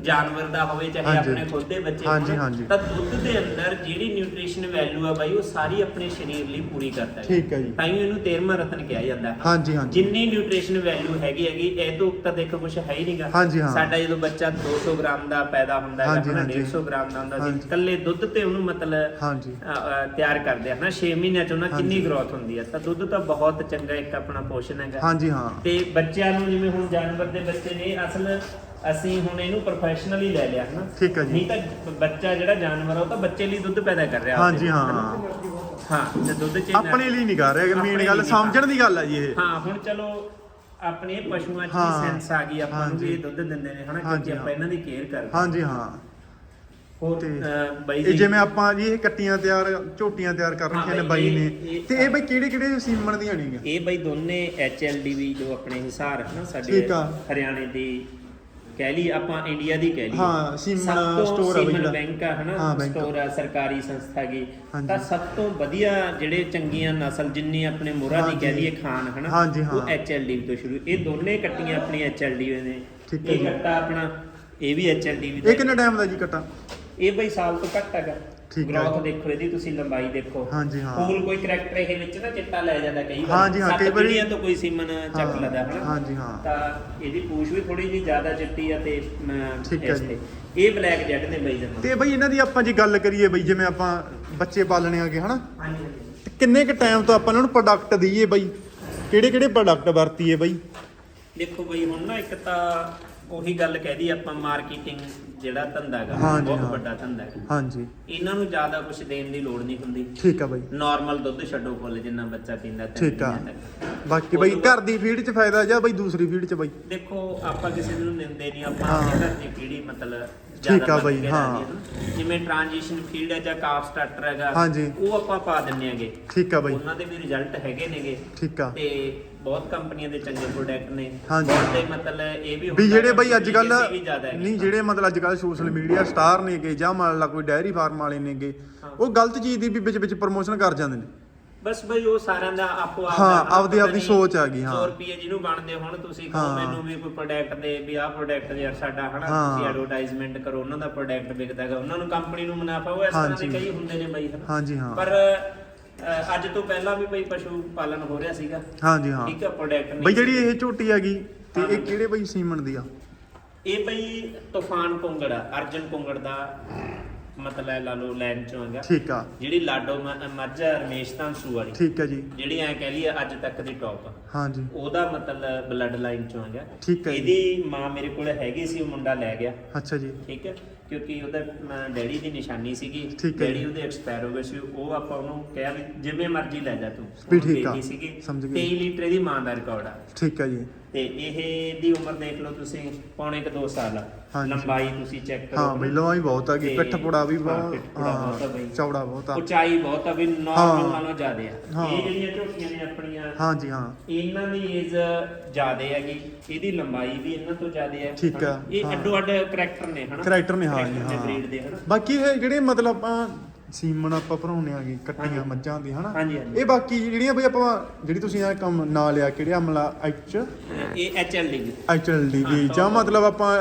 ਜਾਨਵਰ ਦਾ ਹੋਵੇ ਚਾਹੇ ਹਾਂਜੀ। ਆਪਣੇ ਖੁਦ ਦੇ ਬੱਚੇ ਹਾਂਜੀ, ਹੋਣ, ਹਾਂਜੀ। ਤਾਂ ਦੁੱਧ ਦੇ ਅੰਦਰ ਜਿਹੜੀ ਨਿਊਟ੍ਰੀਸ਼ਨ ਵੈਲਿਊ ਆ ਬਾਈ ਉਹ ਸਾਰੀ ਆਪਣੇ ਸਰੀਰ ਲਈ ਪੂਰੀ ਕਰਦਾ ਹੈ ਠੀਕ ਹੈ ਜੀ ਤਾਂ ਹੀ ਇਹਨੂੰ 13ਵਾਂ ਰਤਨ ਕਿਹਾ ਜਾਂਦਾ ਹੈ ਹਾਂਜੀ ਹਾਂਜੀ ਜਿੰਨੀ ਨਿਊਟ੍ਰੀਸ਼ਨ ਵੈਲਿਊ ਹੈਗੀ ਹੈਗੀ ਇਹ ਤੋਂ ਉੱਤੇ ਦੇਖੋ ਕੁਝ ਹੈ ਹੀ ਨਹੀਂਗਾ ਹਾਂਜੀ, ਹਾਂ। ਸਾਡਾ ਜਦੋਂ ਬੱਚਾ 200 ਗ੍ਰਾਮ ਦਾ ਪੈਦਾ ਹੁੰਦਾ ਹੈ ਹਾਂਜੀ, ਆਪਣਾ ਹਾਂਜੀ। 150 ਗ੍ਰਾਮ ਦਾ ਹੁੰਦਾ ਸੀ ਹਾਂਜੀ। ਇਕੱਲੇ ਦੁੱਧ ਤੇ ਉਹਨੂੰ ਮਤਲਬ ਹਾਂਜੀ ਅ, ਅ, ਤਿਆਰ ਕਰਦੇ ਆ ਨਾ 6 ਮਹੀਨਿਆਂ ਚ ਉਹਨਾਂ ਕਿੰਨੀ। ਗਰੋਥ ਹੁੰਦੀ ਹੈ ਤਾਂ ਦੁੱਧ ਤਾਂ ਬਹੁਤ ਚੰਗਾ ਇੱਕ ਆਪਣਾ ਪੋਸ਼ਨ ਹੈਗਾ ਹਾਂਜੀ ਹਾਂ ਤੇ ਬੱਚਿਆਂ ਨੂੰ ਜਿਵੇਂ ਹੁਣ ਜਾਨਵਰ ਦੇ ਬੱਚੇ ਨੇ ਅਸਲ ਅਸੀਂ ਹੁਣ ਇਹਨੂੰ ਪ੍ਰੋਫੈਸ਼ਨਲੀ ਲੈ ਲਿਆ ਹਨਾ? ਠੀਕ ਹੈ ਜੀ। ਨਹੀਂ ਤਾਂ ਬੱਚਾ ਜਿਹੜਾ ਜਾਨਵਰ ਆ ਉਹ ਤਾਂ ਬੱਚੇ ਲਈ ਦੁੱਧ ਪੈਦਾ ਕਰ ਰਿਹਾ ਹਾਂਜੀ ਹਾਂ? ਹਾਂ ਤੇ ਦੁੱਧ ਚ ਆਪਣੇ ਲਈ ਨਹੀਂ ਕਰ ਰਿਹਾ ਮੇਨ ਗੱਲ ਸਮਝਣ ਦੀ ਗੱਲ ਆ ਜੀ ਇਹ। ਹਾਂ ਹੁਣ ਚਲੋ ਆਪਣੇ ਪਸ਼ੂਆਂ 'ਚ। ਵੀ ਸੈਂਸ ਆ ਗਈ ਆਪਾਂ ਨੂੰ ਵੀ। ਇਹ ਦੁੱਧ ਦਿੰਦੇ ਨੇ ਹਨਾ? ਕਿਉਂਕਿ ਆਪਾਂ। ਇਹਨਾਂ ਦੀ ਕੇਅਰ ਕਰਦੇ ਹਾਂਜੀ ਹਾਂ। ਤੇ ਬਾਈ ਇਹ ਜਿਵੇਂ ਆਪਾਂ ਜੀ ਇਹ ਕੱਟੀਆਂ ਤਿਆਰ ਝੋਟੀਆਂ ਤਿਆਰ ਕਰ ਰੱਖੀਆਂ ਨੇ ਬਾਈ, ਨੇ। ਤੇ ਇਹ ਬਈ ਕਿਹੜੇ ਕਿਹੜੇ ਸੀਮਣ ਦੀਆਂ ਨੇਗੀਆਂ ਇਹ ਬਈ ਦੋਨੇ HLDV ਜੋ ਆਪਣੇ ਹਿਸਾਰ ਹਨਾ? ਸਾਡੇ। ਹਰਿਆਣੇ ਦੀ ਕਹਿ ਲਈ ਆਪਾਂ ਇੰਡੀਆ ਦੀ ਕਹਿ ਲਈ ਹਾਂ, ਸੀਮਨ store ਆ ਜਿਹੜਾ। ਬੈਂਕ ਆ ਹਨਾ। ਸਟੋਰ ਆ ਸਰਕਾਰੀ ਸੰਸਥਾ ਗੀ ਹਾਂਜੀ। ਤਾਂ ਸਭ ਤੋਂ ਵਧੀਆ ਜਿਹੜੇ ਚੰਗੀਆਂ ਨਸਲ ਜਿੰਨੀ ਆਪਣੇ ਮੋਹਰਾ ਦੀ ਕਹਿ। ਲਈਏ ਖਾਨ ਹਨਾ। ਉਹ HLDV ਤੋਂ ਸ਼ੁਰੂ ਇਹ ਦੋਨੇ ਕੱਟੀਆਂ ਆਪਣੀ HLDV ਨੇ ਇਹ। ਕੱਟਾ ਆਪਣਾ ਇਹ ਵੀ HLDV ਦਾ ਇਹ ਕਿੰਨੇ ਟਾਈਮ ਦਾ ਜੀ ਕਟਾ ਇਹ ਬਈ ਸਾਲ ਤੋਂ ਘੱਟ ਹੈਗਾ ਠੀਕ ਹੈ। ਗ੍ਰੋਥ ਦੇਖੋ ਇਹਦੀ ਤੁਸੀਂ ਲੰਬਾਈ ਦੇਖੋ। ਹਾਂਜੀ, ਹਾਂ। ਫੂਲ ਕੋਈ ਕਰੈਕਟਰ ਇਹ ਵਿੱਚ ਨਾ ਚਿੱਟਾ ਲੈ ਜਾਂਦਾ ਕਈ ਵਾਰ। ਹਾਂਜੀ, ਹਾਂ, ਸੱਤ ਕਈ ਵਾਰੀ- ਪੀੜ੍ਹੀਆਂ ਤੋਂ ਕੋਈ ਸੀਮਨ ਚੱਕ ਹਾਂ, ਲੈਂਦਾ ਹਨਾ? ਹਾਂਜੀ, ਹਾਂ। ਤਾਂ ਇਹਦੀ ਪੂਛ ਵੀ ਥੋੜੀ ਜਿਹੀ ਜ਼ਿਆਦਾ ਚਿੱਟੀ ਆ ਤੇ ਅਮ, ਠੀਕ ਹੈ ਇਸ ਜੀ। ਤੇ। ਇਹ ਬਲੈਕ ਜੈਟ ਨੇ ਬਈ ਜਮਾ। ਤੇ ਬਈ ਇਹਨਾਂ ਦੀ ਆਪਾਂ ਜੇ ਗੱਲ ਕਰੀਏ ਬਈ ਜਿਵੇਂ ਆਪਾਂ ਬੱਚੇ ਪਾਲਣੇ ਆਗੇ ਹਨਾ? ਹਾਂਜੀ ਹਾਂਜੀ। ਤੇ ਕਿੰਨੇ ਕ ਟਾਈਮ ਤੋਂ ਆਪਾਂ ਇਹਨਾਂ ਨੂੰ ਪ੍ਰੋਡਕਟ ਦਈਏ ਬਈ? ਕਿਹੜੇ ਕਿਹੜੇ ਪ੍ਰੋਡਕਟ ਵਰਤੀਏ ਬਈ? ਦੇਖੋ ਬਈ ਹੁਣ ਨਾ ਇੱਕ ਤਾਂ ਉਹੀ ਗੱਲ ਕਹਿਦੀ ਆਪਾਂ ਮਾਰਕੀਟਿੰਗ ਜਿਹੜਾ ਧੰਦਾ ਹੈਗਾ ਹਾਂਜੀ, ਬਹੁਤ ਹਾਂ। ਵੱਡਾ ਧੰਦਾ ਹੈ ਹਾਂਜੀ ਇਹਨਾਂ ਨੂੰ ਜ਼ਿਆਦਾ ਕੁਝ ਦੇਣ ਦੀ ਲੋੜ ਨਹੀਂ ਹੁੰਦੀ ਠੀਕ ਆ ਬਈ ਨਾਰਮਲ ਦੁੱਧ ਛੱਡੋ ਫੁੱਲ ਜਿੰਨਾ ਬੱਚਾ ਪੀਂਦਾ ਤਿੰਨ ਠੀਕ ਆ ਮਹੀਨਿਆਂ ਤੱਕ। ਬਾਕੀ ਬਈ ਘਰ ਦੀ ਫੀਡ 'ਚ ਫਾਇਦਾ ਜਾਂ ਬਈ ਦੂਸਰੀ ਫੀਡ 'ਚ ਬਈ ਦੇਖੋ ਆਪਾਂ ਕਿਸੇ ਨੂੰ ਨਿੰਦੇ ਨਹੀਂ ਆਪਾਂ ਹਾਂ। ਆਪਣੇ ਘਰ ਦੀ ਪੀੜੀ ਮਤਲਬ ਠੀਕ ਆ ਬਈ, ਹਾਂ। ਜਿਵੇਂ ਟ੍ਰਾਂਜੀਸ਼ਨ ਫੀਲਡ ਹੈ ਜਾਂ ਕਾਫ ਸਟਾਰਟਰ ਹੈਗਾ ਹਾਂਜੀ। ਉਹ ਆਪਾਂ ਪਾ ਦਿੰਨੇ ਆਗੇ ਠੀਕ ਆ ਬਈ ਉਹਨਾਂ ਦੇ ਵੀ ਰਿਜ਼ਲਟ ਹੈਗੇ ਨੇਗੇ ਠੀਕ ਆ ਤੇ ਬਹੁਤ ਕੰਪਨੀਆਂ ਦੇ ਚੰਗੇ ਪ੍ਰੋਡਕਟ ਨੇ ਹਾਂਜੀ। ਬਹੁਤ ਦੇ ਮਤਲਬ ਇਹ ਵੀ ਵੀ ਹੁੰਦਾ ਜਿਹੜੇ ਬਈ ਅੱਜ ਕੱਲ efficacy ਵੀ ਜ਼ਿਆਦਾ ਹੈਗੀ। ਨਹੀਂ ਜਿਹੜੇ ਮਤਲਬ ਅੱਜ ਕੱਲ ਸੋਸ਼ਲ ਮੀਡੀਆ ਸਟਾਰ ਨੇਗੇ ਜਾਂ ਮੰਨ ਲਾ ਕੋਈ ਡੈਰੀ ਫਾਰਮ ਵਾਲੇ ਨੇਗੇ। ਉਹ ਗਲਤ ਚੀਜ਼ ਦੀ ਵੀ ਵਿੱਚ ਵਿੱਚ ਪ੍ਰੋਮੋਸ਼ਨ ਕਰ ਜਾਂਦੇ ਨੇ ਬਸ ਬਈ ਉਹ ਸਾਰਿਆਂ ਦਾ ਆਪੋ ਆਪ ਹਾਂ, ਆਪਦੀ- ਆਪਦੀ ਸੋਚ ਆ ਗਈ, ਹਾਂ। 100 ਰੁਪਏ ਜਿਹਨੂੰ ਬਣਦੇ ਹੁਣ ਤੁਸੀਂ ਕਹੋ ਹਾਂ। ਮੈਨੂੰ ਵੀ ਕੋਈ ਪ੍ਰੋਡਕਟ ਦੇ ਵੀ ਆਹ ਪ੍ਰੋਡਕਟ ਯਾਰ ਸਾਡਾ ਹਨਾ ਹਾਂ। ਤੁਸੀਂ ਐਡਵਰਟਾਈਜ਼ਮੈਂਟ ਕਰੋ ਉਹਨਾਂ ਦਾ ਪ੍ਰੋਡਕਟ ਵਿਕਦਾ ਹੈਗਾ ਉਹਨਾਂ ਨੂੰ ਕੰਪਨੀ ਨੂੰ ਮੁਨਾਫਾ ਉਹ ਇਸ ਤਰ੍ਹਾਂ ਦੇ ਹਾਂਜੀ। ਕਈ ਹੁੰਦੇ ਨੇ ਬਈ ਹਨਾ ਹਾਂਜੀ ਹਾਂ ਪਰ ਅ, ਅੱਜ ਤੋਂ ਪਹਿਲਾਂ ਵੀ ਬਈ ਪਸ਼ੂ ਪਾਲਣ ਹੋ ਰਿਹਾ ਸੀਗਾ ਹਾਂਜੀ ਹਾਂ ਠੀਕ ਹੈ ਪ੍ਰੋਡਕਟ ਬਈ ਜਿਹੜੀ ਇਹ ਝੋਟੀ ਹੈਗੀ ਤੇ ਹਾਂ। ਇਹ ਕਿਹੜੇ ਬਈ ਸੀਮਨ ਦੀ ਆ ਇਹ ਬਈ ਤੂਫਾਨ ਕੁੰਗੜ ਆ ਅਰਜਨ ਕੁੰਗੜ ਦਾ ਮਤਲਬ ਲਾ ਲਓ ਲਾਈਨ ਚੋਂ ਹੈਗਾ। ਠੀਕ ਆ। ਜਿਹੜੀ ਲਾਡੋ ਮੱਝ ਆ ਰਮੇਸ਼ ਤਾਂਸੂ ਵਾਲੀ। ਠੀਕ ਹੈ ਜੀ। ਜਿਹੜੀ ਐ ਕਹਿ ਲਈਏ ਅੱਜ ਤੱਕ ਦੀ ਟੌਪ ਆ। ਹਾਂਜੀ। ਉਹਦਾ ਮਤਲਬ ਬਲੱਡ ਲਾਈਨ ਚੋਂ ਹੈਗਾ। ਠੀਕ ਹੈ। ਇਹਦੀ ਮਾਂ ਮੇਰੇ ਕੋਲ ਹੈਗੀ ਸੀ ਉਹ ਮੁੰਡਾ ਲੈ ਗਿਆ। ਅੱਛਾ ਜੀ। ਠੀਕ ਹੈ ਕਿਉਂਕਿ ਉਹਦਾ ਡੈਡੀ ਦੀ ਨਿਸ਼ਾਨੀ ਸੀਗੀ। ਡੈਡੀ। ਉਹਦੇ ਐਕਸਪਾਇਰ ਹੋ ਗਏ ਸੀ। ਉਹ ਆਪਾਂ ਉਹਨੂੰ ਕਿਹਾ ਵੀ ਜਿਵੇਂ ਮਰਜ਼ੀ ਲੈ ਜਾ ਤੂੰ। ਵੀ ਠੀਕ ਆ, ਸਮਝ ਗਏ। 23 ਲੀਟਰ ਦੀ ਮਾਂ ਦਾ ਰਿਕਾਰਡ ਆ। ਠੀਕ ਹੈ ਜੀ। ਤੇ ਇਹ ਦੀ ਉਮਰ ਦੇਖ ਲਓ ਤੁਸੀਂ ਪੌਣੇ ਕ 2 ਸਾਲ ਆ। ਹਾਂਜੀ। ਲੰਬਾਈ ਤੁਸੀਂ ਚੈੱਕ ਕਰੋ ਹਾਂ ਬਈ ਲਵਾਈ ਬਹੁਤ ਆ ਗਈ ਤੇ- ਪਿੱਠ ਪੁੜਾ ਵੀ ਹਾਂ, ਬਹੁਤ ਪਿੱਠ ਪੁੜਾ ਬਹੁਤ ਆ ਹਾਂ। ਚੌੜਾ ਬਹੁਤ ਆ ਉਚਾਈ ਬਹੁਤ ਆ ਵੀ ਹਾਂ। ਨਾਰਮਲ ਨਾਲੋਂ ਜ਼ਿਆਦੇ ਆ ਹਾਂ। ਇਹ ਜਿਹੜੀਆਂ ਝੋਟੀਆਂ ਨੇ ਆਪਣੀਆਂ ਹਾਂਜੀ ਹਾਂ ਇਹਨਾਂ ਦੀ ਏਜ ਜ਼ਿਆਦੇ ਹੈਗੀ ਇਹਦੀ ਲੰਬਾਈ ਵੀ ਇਹਨਾਂ ਤੋਂ ਜ਼ਿਆਦੇ ਹੈ ਠੀਕ ਆ? ਇਹ ਹਾਂ। ਅੱਡੋ ਅੱਡ ਕਰੈਕਟਰ ਨੇ ਹਨਾ ਕਰੈਕਟਰ ਨੇ ਹਾਂ ਜੀ, ਹਾਂ। breed ਦੇ ਹਨਾ ਬਾਕੀ ਇਹ ਜਿਹੜੇ ਮਤਲਬ ਆਪਾਂ ਸੀਮਨ ਆਪਾਂ ਭਰਾਉਣੇ ਆਗੇ ਕੱਟੀਆਂ। ਮੱਝਾਂ ਦੀ ਹਨਾ ਹਾਂਜੀ, ਹਾਂਜੀ। ਇਹ ਬਾਕੀ ਜਿਹੜੀਆਂ ਬਈ ਆਪਾਂ ਜਿਹੜੀ ਤੁਸੀਂ ਇਹ ਕੰਮ ਨਾਂ ਲਿਆ ਕਿਹੜੇ ਅਮਲਾ ਐਚ ਇਹ ਐਚਐਲਡੀ ਐਚਐਲਡੀ ਹਾਂ, ਜਾਂ ਮਤਲਬ ਆਪਾਂ